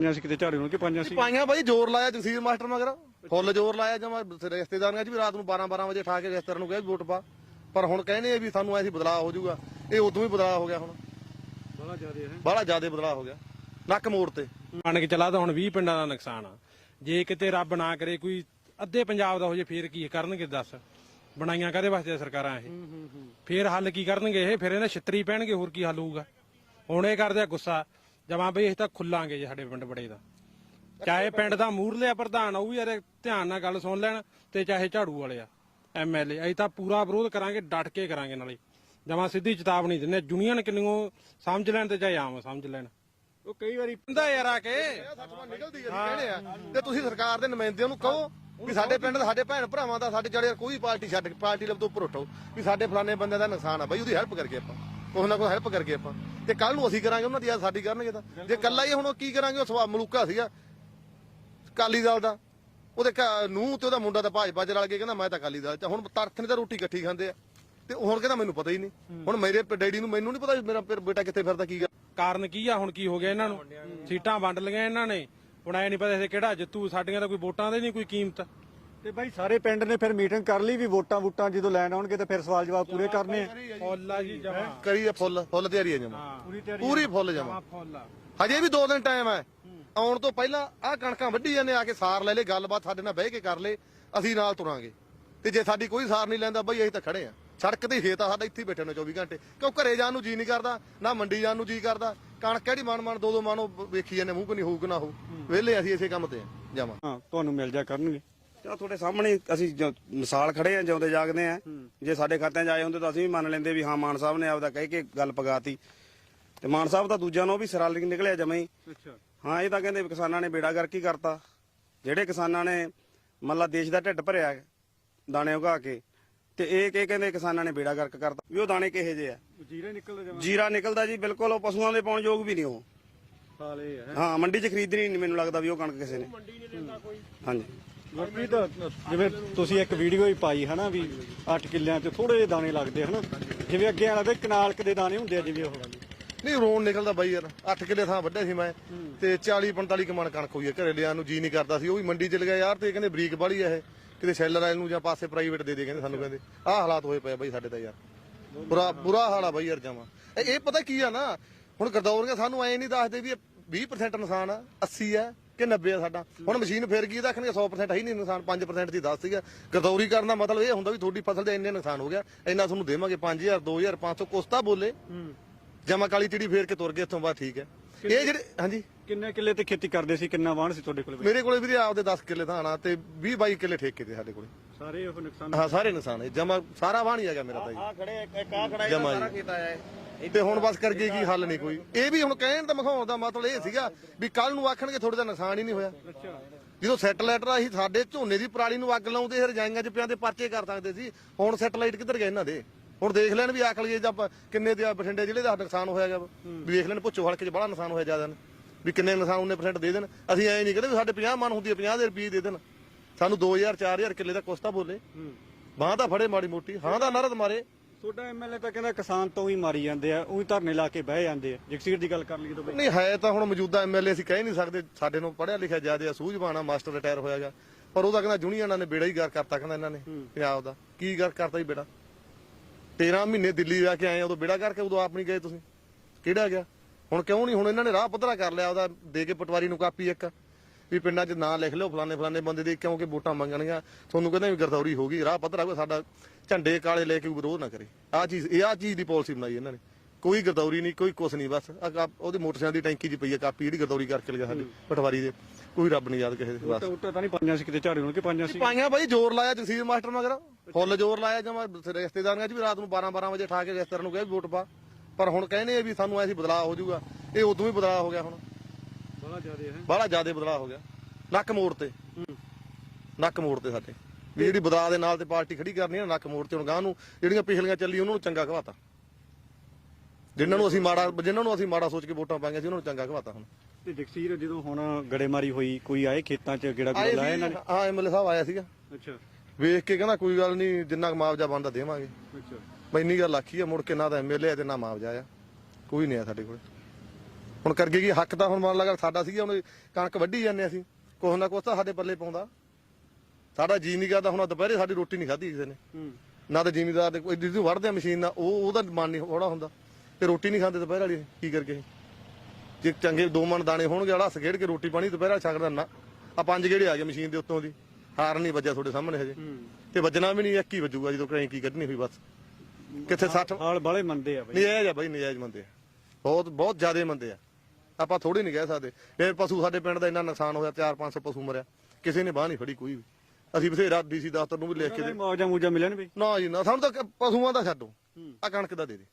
ਪੰਜਾਂ ਸੀ ਕਿਤੇ ਝਾੜੂ ਨੂੰ ਕਿ ਪੰਜਾਂ ਸੀ? ਪਾਈਆਂ ਬਾਈ ਜ਼ੋਰ ਲਾਇਆ ਜਗਸੀਰ ਮਾਸਟਰ ਮਗਰ ਫੁੱਲ ਜ਼ੋਰ ਲਾਇਆ ਜਮਾ ਰਿਸ਼ਤੇਦਾਰਾਂ 'ਚ ਵੀ ਰਾਤ ਨੂੰ 12 12 ਵਜੇ ਠਾ ਕੇ ਰਿਸ਼ਤੇਦਾਰਾਂ ਨੂੰ ਕਿਹਾ ਵੋਟ ਪਾ। ਪਰ ਹੁਣ ਕਹਿੰਦੇ ਆ ਵੀ ਸਾਨੂੰ ਐਸੀ ਬਦਲਾਅ ਹੋ ਜਾਊਗਾ। ਇਹ ਉਦੋਂ ਵੀ ਬਦਲਾਅ ਹੋ ਗਿਆ ਹੁਣ। ਬੜਾ ਜ਼ਿਆਦਾ ਹੈ ਬੜਾ ਜ਼ਿਆਦਾ ਬਦਲਾਅ ਹੋ ਗਿਆ। ਨੱਕ ਮੋੜ ਤੇ। ਮੰਨ ਕੇ ਚਲਾ ਤਾਂ ਹੁਣ 20 ਪਿੰਡਾਂ ਦਾ ਨੁਕਸਾਨ ਆ। ਜੇ ਕਿਤੇ ਰੱਬ ਨਾ ਕਰੇ ਕੋਈ ਅੱਧੇ ਪੰਜਾਬ ਦਾ ਹੋ ਜੇ ਫੇਰ ਕੀ ਕਰਨਗੇ ਦੱਸ? ਬਣਾਈਆਂ ਕਾਦੇ ਵਾਸਤੇ ਸਰਕਾਰਾਂ ਇਹ? ਫੇਰ ਹੱਲ ਕੀ ਕਰਨਗੇ ਇਹ? ਫਿਰ ਇਹਨਾਂ ਛਿੱਤਰੀ ਪੈਣਗੇ ਹੋਰ ਕੀ ਹੱਲ ਹੋਊਗਾ? ਹੁਣ ਇਹ ਕਰਦੇ ਆ ਗੁੱਸਾ। ਜਮਾਂ ਬਈ ਅਸੀਂ ਤਾਂ ਖੁੱਲਾਂਗੇ ਜੇ ਸਾਡੇ ਪਿੰਡ ਬੜੇ ਦਾ। ਚਾਹੇ ਪਿੰਡ ਦਾ ਮੂਰਲੇ ਪ੍ਰਧਾਨ ਉਹ ਵੀ ਯਾਰ ਧਿਆਨ ਨਾਲ ਗੱਲ ਸੁਣ ਲੈਣ ਤੇ ਚਾਹੇ ਝਾੜੂ ਵਾਲੇ ਆ ਐਮਐਲਏ ਅਸੀਂ ਤਾਂ ਪੂਰਾ ਵਿਰੋਧ ਕਰਾਂਗੇ ਡਟ ਕੇ ਕਰਾਂਗੇ ਨਾਲੇ। ਜਮਾਂ ਸਿੱਧੀ ਚੇਤਾਵਨੀ ਦਿੰਦੇ। ਯੂਨੀਅਨ ਕਿੰਨੀਓ ਸਮਝ ਲੈਣ ਤੇ ਚਾਹੇ ਆਮ ਸਮਝ ਲੈਣ। ਉਹ ਕਈ ਵਾਰੀ ਹੁੰਦਾ ਯਾਰ ਆ ਕੇ। ਨਿਕਲਦੀ ਕਹਿੰਦੇ ਆ। ਤੇ ਤੁਸੀਂ ਸਰਕਾਰ ਦੇ ਨੁਮਾਇੰਦਿਆਂ ਨੂੰ ਕਹੋ ਵੀ ਸਾਡੇ ਪਿੰਡ ਦਾ ਸਾਡੇ ਭੈਣ ਭਰਾਵਾਂ ਦਾ ਸਾਡੇ ਜਿਹੜੇ ਕੋਈ ਪਾਰਟੀ ਛੱਡ ਪਾਰਟੀ ਲੱਭ ਤੋਂ ਉੱਪਰ ਉਠੋ ਵੀ ਸਾਡੇ ਫਲਾਣੇ ਬੰਦੇ ਦਾ ਨੁਕਸਾਨ ਆ। ਬਾਈ ਉਹਦੀ ਹੈਲਪ ਕਰਕੇ ਆਪਾਂ। ਕੁਛ ਨਾ ਕੁਛ ਹੈਲਪ ਕਰਕੇ ਆਪਾਂ। ਤੇ ਕੱਲ ਨੂੰ ਅਸੀਂ ਕਰਾਂਗੇ ਉਹਨਾਂ ਦੀ ਯਾਦ ਸਾਡੀ ਕਰਨਗੇ ਤਾਂ। ਜੇ ਕੱਲਾ ਹੀ ਹੁਣ ਉਹ ਕੀ ਕਰਾਂਗੇ? ਉਹ ਸਵਾ ਮਲੂਕਾ ਸੀਗਾ। ਕਾਲੀ ਦਲ ਦਾ। ਉਹਦੇ ਨੂੰ ਤੇ ਉਹਦਾ ਮੁੰਡਾ ਤਾਂ ਭਾਜਪਾ ਚ ਰਲ ਕੇ ਕਹਿੰਦਾ ਮੈਂ ਤਾਂ ਕਾਲੀ ਦਲ ਚ ਹੁਣ ਤਰਥ ਨੇ ਤਾਂ ਰੋਟੀ ਇਕੱਠੀ ਖਾਂਦੇ ਆ। ਤੇ ਹੁਣ ਕਹਿੰਦਾ ਮੈਨੂੰ ਪਤਾ ਹੀ ਨਹੀਂ। ਹੁਣ ਮੇਰੇ ਡੈਡੀ ਨੂੰ ਮੈਨੂੰ ਨਹੀਂ ਪਤਾ ਮੇਰਾ ਫਿਰ ਬੇਟਾ ਕਿੱਥੇ ਫਿਰਦਾ ਕੀ ਗੱਲ ਕਾਰਨ ਕੀ ਆ? ਹੁਣ ਕੀ ਹੋ ਗਿਆ ਇਹਨਾਂ ਨੂੰ? ਸੀਟਾਂ ਵੰਡ ਲਈਆਂ ਇਹਨਾਂ ਨੇ। ਹੁਣ ਐ ਨਹੀਂ ਪਤਾ ਇਹ ਕਿਹੜਾ ਜਿੱਤੂ ਸਾਡੀਆਂ ਤਾਂ ਕੋਈ ਵੋਟਾਂ ਦੇ ਨਹੀਂ ਕੋਈ ਕੀਮਤ। ਤੇ ਬਾਈ ਸਾਰੇ ਪਿੰਡ ਨੇ ਫਿਰ ਮੀਟਿੰਗ ਕਰ ਲਈ ਵੀ ਵੋਟਾਂ ਵੋਟਾਂ ਜਦੋਂ ਲੈਣ ਆਉਣਗੇ ਤਾਂ ਫਿਰ ਸਵਾਲ ਜਵਾਬ ਪੂਰੇ ਕਰਨੇ ਆ। ਫੁੱਲਾ ਜੀ ਜਮਾ। ਕਰੀ ਆ ਫੁੱਲ ਫੁੱਲ ਤਿਆਰੀ ਹੈ ਜਮਾ। ਪੂਰੀ ਤਿਆਰੀ ਪੂਰੀ ਫੁੱਲ ਜਮਾ। ਫੁੱਲਾ ਹਜੇ ਵੀ 2 ਦਿਨ ਟਾਈਮ ਹੈ। ਆਉਣ ਤੋਂ ਪਹਿਲਾਂ ਆਹ ਕਣਕਾਂ ਵੱਢੀ ਜਾਂਦੇ ਆ ਕੇ ਸਾਰ ਲੈ ਲੈ ਗੱਲਬਾਤ ਸਾਡੇ ਨਾਲ ਬਹਿ ਕੇ ਕਰ ਲੈ ਅਸੀਂ ਨਾਲ ਤੁਰਾਂਗੇ। ਤੇ ਜੇ ਸਾਡੀ ਕੋਈ ਸਾਰ ਨਹੀਂ ਲੈਂਦਾ ਬਈ ਅਸੀਂ ਤਾਂ ਖੜੇ ਆ। ਸੜਕ ਤੇ ਖੇਤ ਆ ਸਾਡਾ ਇੱਥੇ ਹੀ ਬੈਠੇ ਨੇ 24 ਘੰਟੇ। ਕਿਉਂ ਘਰੇ ਜਾਣ ਨੂੰ ਜੀ ਨਹੀਂ ਕਰਦਾ ਨਾ ਮੰਡੀ ਜਾਣ ਨੂੰ ਜੀ ਕਰਦਾ। ਕਣਕ ਕਿਹੜੀ ਮਨ ਮਨ ਦੋ ਦੋ ਮਨ ਉਹ ਵੇਖੀ ਜਾਂਦੇ ਮੂੰਹ ਕੋ ਨਹੀਂ ਹੋਊ ਕਿ ਨਾ ਹੋਊ। ਵਿਹਲੇ ਅਸੀਂ ਇਸੇ ਕੰਮ ਤੇ ਆ ਜਾਵਾਂ ਹਾਂ ਤੁਹਾਨੂੰ ਮਿਲ ਜਾ ਕਰਨਗੇ। ਚਾ ਤੁਹਾਡੇ ਸਾਹਮਣੇ ਅਸੀਂ ਜੋ ਮਿਸਾਲ ਖੜੇ ਆ ਜਿਉਂਦੇ ਜਾਗਦੇ ਆ। ਜੇ ਸਾਡੇ ਖਾਤਿਆਂ 'ਚ ਆਏ ਹੁੰਦੇ ਤਾਂ ਅਸੀਂ ਵੀ ਮੰਨ ਲੈਂਦੇ ਵੀ ਹਾਂ ਮਾਨ ਸਾਹਿਬ ਨੇ ਆਪਦਾ ਕਹਿ ਕੇ ਗੱਲ ਪਗਾਤੀ। ਤੇ ਮਾਨ ਸਾਹਿਬ ਤਾਂ ਦੂਜਿਆਂ ਨੂੰ ਵੀ ਸਰਾਲਿੰਗ ਨਿਕਲਿਆ ਜਮੇ ਹੀ। ਅੱਛਾ। ਹਾਂ ਇਹ ਤਾਂ ਕਹਿੰਦੇ ਵੀ ਕਿਸਾਨਾਂ ਨੇ ਬੇੜਾ ਗਰਕ ਹੀ ਕਰਤਾ। ਜਿਹੜੇ ਕਿਸਾਨਾਂ ਨੇ ਮੱਲਾ ਦੇਸ਼ ਦਾ ਢਿੱਡ ਭਰਿਆ ਦਾਣੇ ਉਗਾ ਕੇ ਤੇ ਇਹ ਕੀ ਕਹਿੰਦੇ ਕਿਸਾਨਾਂ ਨੇ ਬੇੜਾ ਗਰਕ ਕਰਤਾ? ਵੀ ਉਹ ਦਾਣੇ ਕਿਹੇ ਜੇ ਆ? ਜੀਰੇ ਨਿਕਲਦਾ ਜਮਾ। ਜੀਰਾ ਨਿਕਲਦਾ ਜੀ ਬਿਲਕੁਲ ਉਹ ਪਸ਼ੂਆਂ ਦੇ ਪਾਉਣ ਯੋਗ ਵੀ ਨਹੀਂ ਉਹ। ਸਾਲੇ ਹੈ। ਹਾਂ ਮੰਡੀ 'ਚ ਖਰੀਦਣੀ ਨਹੀਂ ਮੈਨੂੰ ਲੱਗਦਾ ਵੀ ਉਹ ਕਣਕ ਕਿਸੇ ਨੇ। ਹਾਂਜੀ। ਗੁਰਪ੍ਰੀਤ, ਜਿਵੇਂ ਤੁਸੀਂ ਇੱਕ ਵੀਡੀਓ ਹੀ ਪਾਈ, ਹਨਾ, ਵੀ 8 ਕਿੱਲਿਆਂ 'ਚ ਥੋੜੇ ਜਿਹੇ ਦਾਣੇ ਲੱਗਦੇ, ਹਨਾ? ਜਿਵੇਂ ਅੱਗੇ ਵਾਲਾ ਦੇ ਕਨਾਲਕ ਦੇ ਦਾਣੇ ਹੁੰਦੇ ਆ, ਜਿਵੇਂ ਉਹ। ਨਹੀਂ, ਰੋਣ ਨਿਕਲਦਾ ਬਾਈ ਯਾਰ। 8 ਕਿੱਲੇ ਥਾਂ ਵੱਢਿਆ ਸੀ ਮੈਂ, ਤੇ 40 45 ਕਮਣ ਕਣਕ ਹੋਈ ਹੈ ਘਰੇ ਲਿਆਉਣ ਨੂੰ, ਜੀ ਨਹੀਂ ਕਰਦਾ ਸੀ। ਉਹ ਵੀ ਮੰਡੀ ਚ ਲਗਾ ਯਾਰ, ਤੇ ਕਹਿੰਦੇ ਬਰੀਕ ਬਾੜੀ ਹੈ ਇਹ। ਕਿਤੇ ਸੈਲਰ ਵਾਲੇ ਨੂੰ ਜਾਂ ਪਾਸੇ ਪ੍ਰਾਈਵੇਟ ਦੇ ਦੇ ਕਹਿੰਦੇ ਸਾਨੂੰ ਕਹਿੰਦੇ। ਆਹ ਹਾਲਾਤ ਹੋਏ ਪਏ ਬਾਈ ਸਾਡੇ ਤਾਂ ਯਾਰ। ਬੁਰਾ ਬੁਰਾ ਹਾਲ ਆ ਬਾਈ ਯਾਰ ਜਾਵਾਂ ਇਹ ਪਤਾ ਕੀ ਆ ਨਾ, ਹੁਣ ਗਰਦੌਰੀਆਂ ਸਾਨੂੰ ਐ ਨਹੀਂ ਦੱਸਦੇ ਵੀ ਇਹ 20% ਨੁਕਸਾਨ ਆ 80 ਆ। ਕਿ 90 ਆ ਸਾਡਾ। ਹੁਣ ਮਸ਼ੀਨ ਫੇਰ ਗਈ ਤਾਂ ਆਖਣਗੇ 100% ਹੈ ਹੀ ਨਹੀਂ ਨੁਕਸਾਨ 5% ਦੀ ਦੱਸ ਸੀਗਾ। ਗਰਦੌਰੀ ਕਰਨ ਦਾ ਮਤਲਬ ਇਹ ਹੁੰਦਾ ਵੀ ਤੁਹਾਡੀ ਫਸਲ ਦੇ ਇੰਨੇ ਨੁਕਸਾਨ ਹੋ ਗਿਆ ਇੰਨਾ ਤੁਹਾਨੂੰ ਦੇਵਾਂਗੇ 5000 2000 500 ਕੁਸਤਾ ਬੋਲੇ। ਜਮਾ ਕਾਲੀ ਚਿੜੀ ਫੇਰ ਕੇ ਤੁਰ ਗਏ ਇੱਥੋਂ ਬਾਅਦ ਠੀਕ ਹੈ। ਇਹ ਜਿਹੜੇ ਹਾਂਜੀ। ਕਿੰਨੇ ਕਿੱਲੇ ਤੇ ਖੇਤੀ ਕਰਦੇ ਸੀ? ਕਿੰਨਾ ਵਾਹਣ ਸੀ ਤੁਹਾਡੇ ਕੋਲ? ਮੇਰੇ ਕੋਲੇ ਵੀਰੇ ਆਪਦੇ 10 ਕਿੱਲੇ ਧਾਣਾ ਤੇ 20 22 ਕਿੱਲੇ ਠੇਕੇ ਤੇ ਸਾਡੇ ਕੋਲੇ। ਸਾਰੇ ਉਹ ਨੁਕਸਾਨ ਹਾਂ ਸਾਰੇ ਨੁਕਸਾਨ ਹੈ। ਜਮਾ ਸਾਰਾ ਵਾਹਣ ਹੀ ਹੈਗਾ ਮੇਰਾ ਤਾਂ ਜੀ। ਆ ਖੜੇ ਇੱਕ ਆ ਖੜਾ ਜਮਾ ਸਾਰਾ ਜੀ। ਕੀਤਾ ਹੈ। ਤੇ ਹੁਣ ਬਸ ਕਰਕੇ ਕੀ ਹੱਲ ਨਹੀਂ ਕੋਈ। ਇਹ ਵੀ ਹੁਣ ਕਹਿਣ ਦਾ ਮਖਾਉਣ ਦਾ ਮਤਲਬ ਇਹ ਸੀਗਾ ਵੀ ਕੱਲ ਨੂੰ ਆਖਣਗੇ ਥੋੜੇ ਦਾ ਨੁਕਸਾਨ ਹੀ ਨਹੀਂ ਹੋਇਆ। ਜਦੋਂ ਸੈਟਲਾਈਟ ਰਾਹੀਂ ਸਾਡੇ ਝੋਨੇ ਦੀ ਪਰਾਲੀ ਨੂੰ ਅੱਗ ਲਾਉਂਦੇ ਇਹ ਰਜਾਈਆਂ ਚ ਪਿਆਂ ਦੇ ਪਰਚੇ ਕਰ ਸਕਦੇ ਸੀ। ਹੁਣ ਸੈਟਲਾਈਟ ਕਿੱਧਰ ਗਏ ਇਹਨਾਂ ਦੇ? ਹੁਣ ਦੇਖ ਲੈਣ ਵੀ ਆਖ ਲਈਏ ਜਾਂ ਆਪਾਂ ਕਿੰਨੇ ਦੇ ਆ ਬਠਿੰਡੇ ਜ਼ਿਲ੍ਹੇ ਦਾ ਨੁਕਸਾਨ ਹੋਇਆਗਾ ਵੀ ਦੇਖ ਲੈਣ ਪੁੱਛੋ ਹਲਕੇ ਚ ਬੜਾ ਨੁਕਸਾਨ ਹੋਇਆ ਜ਼ਿਆਦਾ। ਨੇ ਵੀ ਕਿੰਨੇ ਨੁਕਸਾਨ ਉਹਨੇ ਪਰਸੈਂਟ ਦੇ ਦੇਣ। ਅਸੀਂ ਐ ਨਹੀਂ ਕਹਿੰਦੇ ਵੀ ਸਾਡੇ 50 ਮਨ ਹੁੰਦੀ ਹੈ 50 ਦੇ ਰੁਪਏ ਦੇ ਦੇਣ। ਸਾਨੂੰ 2000 4000 ਕਿੱਲੇ ਦਾ ਕੋਸਤਾ ਬੋਲੇ। ਬਾਹ ਤਾਂ ਫੜੇ ਮਾੜੀ ਮੋਟੀ ਹਾਂ ਦਾ ਨਰਦ ਮਾਰੇ। ਤੁਹਾਡਾ ਐਮਐਲਏ ਤਾਂ ਕਹਿੰਦਾ ਕਿਸਾਨ ਤੋਂ ਹੀ ਮਾਰੀ ਜਾਂਦੇ ਆ ਉਹੀ ਧਰਨੇ ਲਾ ਕੇ ਬਹਿ ਜਾਂਦੇ ਆ। ਜਗਸੀਰ ਦੀ ਗੱਲ ਕਰ ਲਈਏ ਤਾਂ ਬਾਈ ਨਹੀਂ ਹੈ ਤਾਂ ਹੁਣ ਮੌਜੂਦਾ ਐਮਐਲਏ ਅਸੀਂ ਕਹਿ ਨਹੀਂ ਸਕਦੇ ਸਾਡੇ ਨੂੰ ਪੜਿਆ ਲਿਖਿਆ ਜ਼ਿਆਦਾ ਆ ਸੂਝਵਾਨ ਮਾਸਟਰ ਰਿਟਾਇਰ ਹੋਇਆਗਾ ਪਰ ਉਹਦਾ ਕਹਿੰਦਾ ਜੁਨੀਅਰਾਂ ਨੇ ਬੇੜਾ ਹੀ ਗਰ ਕਰਤਾ ਕਹਿੰਦਾ ਇਹਨਾਂ ਨੇ ਪੰਜਾਬ ਦਾ। ਕੀ ਗਰ ਕਰਤਾ ਜੀ ਬੇੜਾ? 13 ਮਹੀਨੇ ਦਿੱਲੀ ਜਾ ਕੇ ਆਏ ਉਦੋਂ ਬੇੜਾ ਕਰਕੇ ਉਦੋਂ ਆਪ ਨਹੀਂ ਗਏ ਤੁਸੀਂ। ਕਿਹੜਾ ਗਿਆ? ਹੁਣ ਕਿਉਂ ਨਹੀਂ ਹੁਣ ਇਹਨਾਂ ਨੇ ਰਾਹ ਪੱਧਰਾ ਕਰ ਲਿਆ ਉਹਦਾ ਦੇ ਕੇ ਪਟਵਾਰੀ ਨੂੰ ਕਾਪੀ ਇੱਕ। ਵੀ ਪਿੰਡਾਂ 'ਚ ਨਾਂ ਲਿਖ ਲਿਓ ਫਲਾਣੇ ਫਲਾਣੇ ਬੰਦੇ ਦੇ ਕਿਉਂਕਿ ਵੋਟਾਂ ਮੰਗਣਗੀਆਂ। ਤੁਹਾਨੂੰ ਕਹਿੰਦੇ ਵੀ ਗਰਦੌਰੀ ਹੋ ਗਈ ਰਾਹ ਪੱਧਰਾ ਹੋਇਆ ਸਾਡਾ ਝੰਡੇ ਕਾਲੇ ਲੈ ਕੇ ਵਿਰੋਧ ਨਾ ਕਰੇ। ਆਹ ਚੀਜ਼ ਇਹ ਆਹ ਚੀਜ਼ ਦੀ ਪਾਲਿਸੀ ਬਣਾਈ ਇਹਨਾਂ ਨੇ। ਕੋਈ ਗਰਦੌਰੀ ਨਹੀਂ ਕੋਈ ਕੁਛ ਨਹੀਂ ਬਸ। ਕਾ- ਉਹਦੇ ਮੋਟਰਸਾਈਕਲ ਦੀ ਟੈਂਕੀ 'ਚ ਪਈ ਹੈ ਕਾਪੀ ਜਿਹੜੀ ਗਰਦੌਰੀ ਕਰਕੇ ਲਿਆ ਸਾਡੀ ਪਟਵਾਰੀ ਦੇ। ਕੋਈ ਰੱਬ ਨਹੀਂ ਯਾਦ ਕਿਸੇ ਦੇ ਬਸ। ਤਾਂ ਉੱਟਾ ਤਾਂ ਨਹੀਂ ਪੰਜਾਂ ਸੀ ਕਿਤੇ ਝਾੜੂ ਨੂੰ ਕਿ ਪੰਜਾਂ ਸੀ? ਪਾਈਆਂ ਬਾਈ ਜ਼ੋਰ ਲਾਇਆ ਜਗਸੀਰ ਮਾਸਟਰ ਮਗਰ। ਫੁੱਲ ਜ਼ੋਰ ਲਾਇਆ ਜਮਾ ਰਿਸ਼ਤੇਦਾਰਾਂ 'ਚ ਵੀ ਰਾਤ ਨੂੰ 12 12 ਵਜੇ ਠਾ ਕੇ ਰਿਸ਼ਤੇਦਾਰਾਂ ਨੂੰ ਕਿਹਾ ਵੀ ਵੋਟ ਪਾ। ਪਰ ਹੁਣ ਕਹਿੰਦੇ ਆ ਵੀ ਸਾਨੂੰ ਐਸੀ ਬਦਲਾਅ ਹੋ ਜਾਊਗਾ। ਇਹ ਉਦੋਂ ਵੀ ਬਦਲਾਅ ਹੋ ਗਿਆ ਹੁਣ। ਬੜਾ ਜ਼ਿਆਦਾ ਹੈ। ਬੜਾ ਜ਼ਿਆਦਾ ਬਦਲਾਅ ਹੋ ਗਿਆ। ਨੱਕ ਮੋੜ ਤੇ। ਨੱਕ ਮੋੜ ਤੇ ਸਾਡੇ। ਵੀ ਜਿਹੜੀ ਬਦਲਾਅ ਦੇ ਨਾਲ ਤੇ ਪਾਰਟੀ ਖੜੀ ਕਰਨੀ ਹੈ ਨੱਕ ਮੋੜ ਤੇ ਹੁਣ ਗਾਂ ਨੂੰ ਜਿਹੜੀਆਂ ਪਿਛਲੀਆਂ ਚੱਲੀ ਉਹਨਾਂ ਨੂੰ ਚੰਗਾ ਘਵਾਤਾ ਜਿਨ੍ਹਾਂ ਨੂੰ ਅਸੀਂ ਮਾੜਾ ਜਿਨ੍ਹਾਂ ਨੂੰ ਅਸੀਂ ਮਾੜਾ ਸੋਚ ਕੇ ਵੋਟਾਂ ਪਾਈਆਂ ਸੀ ਉਹਨਾਂ ਨੂੰ ਚੰਗਾ ਘਵਾਤਾ ਹੁਣ। ਤੇ ਜਗਸੀਰ ਜਦੋਂ ਹੁਣ ਗੜੇਮਾਰੀ ਹੋਈ ਕੋਈ ਆਏ ਖੇਤਾਂ 'ਚ ਗੇੜਾ ਆਏ ਗੁੜਾ ਲਾਇਆ ਇਹਨਾਂ ਨੇ? ਹਾਂ ਐਮਐਲਏ ਸਾਹਿਬ ਆਇਆ ਸੀਗਾ। ਅੱਛਾ। ਵੇਖ ਕੇ ਕਹਿੰਦਾ ਕੋਈ ਗੱਲ ਨਹੀਂ ਜਿੰਨਾ ਮੁਆਵਜ਼ਾ ਬਣਦਾ ਦੇਵਾਂਗੇ। ਅੱਛਾ। ਮੈਂ ਇੰਨੀ ਗੱਲ ਆਖੀ ਆ ਮੁੜ ਕੇ ਨਾ ਤਾਂ ਐਮਐਲਏ ਤੇ ਨਾ ਮੁਆਵਜ਼ਾ ਆ। ਕੋਈ ਨਹੀਂ ਆ ਸਾਡੇ ਕੋਲ। ਹੁਣ ਕਰਗੇ ਕੀ ਹੱਕ ਤਾਂ ਹੁਣ ਮੰਨ ਲਗਾ ਸਾਡਾ ਸੀਗਾ ਹੁਣ ਕਣਕ ਵੱਢੀ ਜਾਂਦੇ ਅਸੀਂ। ਕੁਛ ਨਾ ਕੁਛ ਤਾਂ ਸਾਡੇ ਪੱਲੇ ਪਾਉਂਦਾ। ਸਾਡਾ ਜੀ ਨਹੀਂ ਕਰਦਾ ਹੁਣ ਦੁਪਹਿਰੇ ਸਾਡੀ ਰੋਟੀ ਨਹੀਂ ਖਾਧੀ ਕਿਸੇ ਨੇ। ਹੂੰ। ਨਾ ਤਾਂ ਜ਼ਿਮੀਦਾਰ ਦੇ ਕੋਈ ਜਿੱਦੂ ਵੜਦੇ ਆ ਮਸ਼ੀਨ ਨਾਲ ਉਹ ਉਹਦਾ ਮਨ ਨਹੀਂ ਹੋੜਾ ਹੁੰਦਾ। ਤੇ ਰੋਟੀ ਨਹੀਂ ਖਾਂਦੇ ਦੁਪਹਿਰ ਵਾਲੀ ਕੀ ਕਰਕੇ? ਜੇ ਚੰਗੇ ਦੋ ਮਣ ਦਾਣੇ ਹੋਣਗੇ ਵਾਲਾ ਸਖੇੜ ਕੇ ਰੋਟੀ ਪਾਣੀ ਦੁਪਹਿਰਾ ਛਕਦਾ ਨਾ। ਆ ਪੰਜ ਗੇੜੇ ਆ ਗਏ ਮਸ਼ੀਨ ਦੇ ਉੱਤੋਂ ਦੀ। ਹਾਰ ਨਹੀਂ ਵੱਜਿਆ ਤੁਹਾਡੇ ਸਾਹਮਣੇ ਹਜੇ। ਤੇ ਵੱਜਣਾ ਵੀ ਨਹੀਂ ਇੱਕ ਹੀ ਵੱਜੂਗਾ ਜਦੋਂ ਕਹੀਂ ਕੀ ਕੱਢਣੀ ਹੋਈ ਬਸ। ਕਿੱਥੇ 60 ਹਾਲ ਬਾਲੇ ਮੰਦੇ ਆ ਬਈ। ਨਜਾਇਜ਼ ਆ ਬਾਈ ਨਜਾਇਜ਼ ਮੰਦੇ ਆ। ਬਹੁਤ ਬਹੁਤ ਜ਼ਿਆਦੇ ਮੰਦੇ ਆ। ਆਪਾਂ ਥੋੜੀ ਨਹੀਂ ਕਹਿ ਸਕਦੇ। ਜੇ ਪਸ਼ੂ ਸਾਡੇ ਪਿੰਡ ਦਾ ਇੰਨਾ ਨੁਕਸਾਨ ਹੋਇਆ 4-500 ਪਸ਼ੂ ਮਰਿਆ। ਕਿਸੇ ਨੇ ਬਾਹ ਨਹੀਂ ਫੜੀ ਕੋਈ ਵੀ। ਅਸੀਂ ਬਥੇਰਾ ਡੀਸੀ ਦਫ਼ਤਰ ਨੂੰ ਵੀ ਲਿਖ ਕੇ ਦੇ ਮੌਜਾਂ ਮੂਜਾਂ ਮਿਲਣ ਵੀ। ਨਾ ਜੀ ਨਾ ਸਾਨੂੰ ਤਾਂ ਪਸ਼ੂਆਂ ਦਾ ਛੱਡੋ। ਆ ਕਣਕ ਦਾ ਦੇ ਦੇ।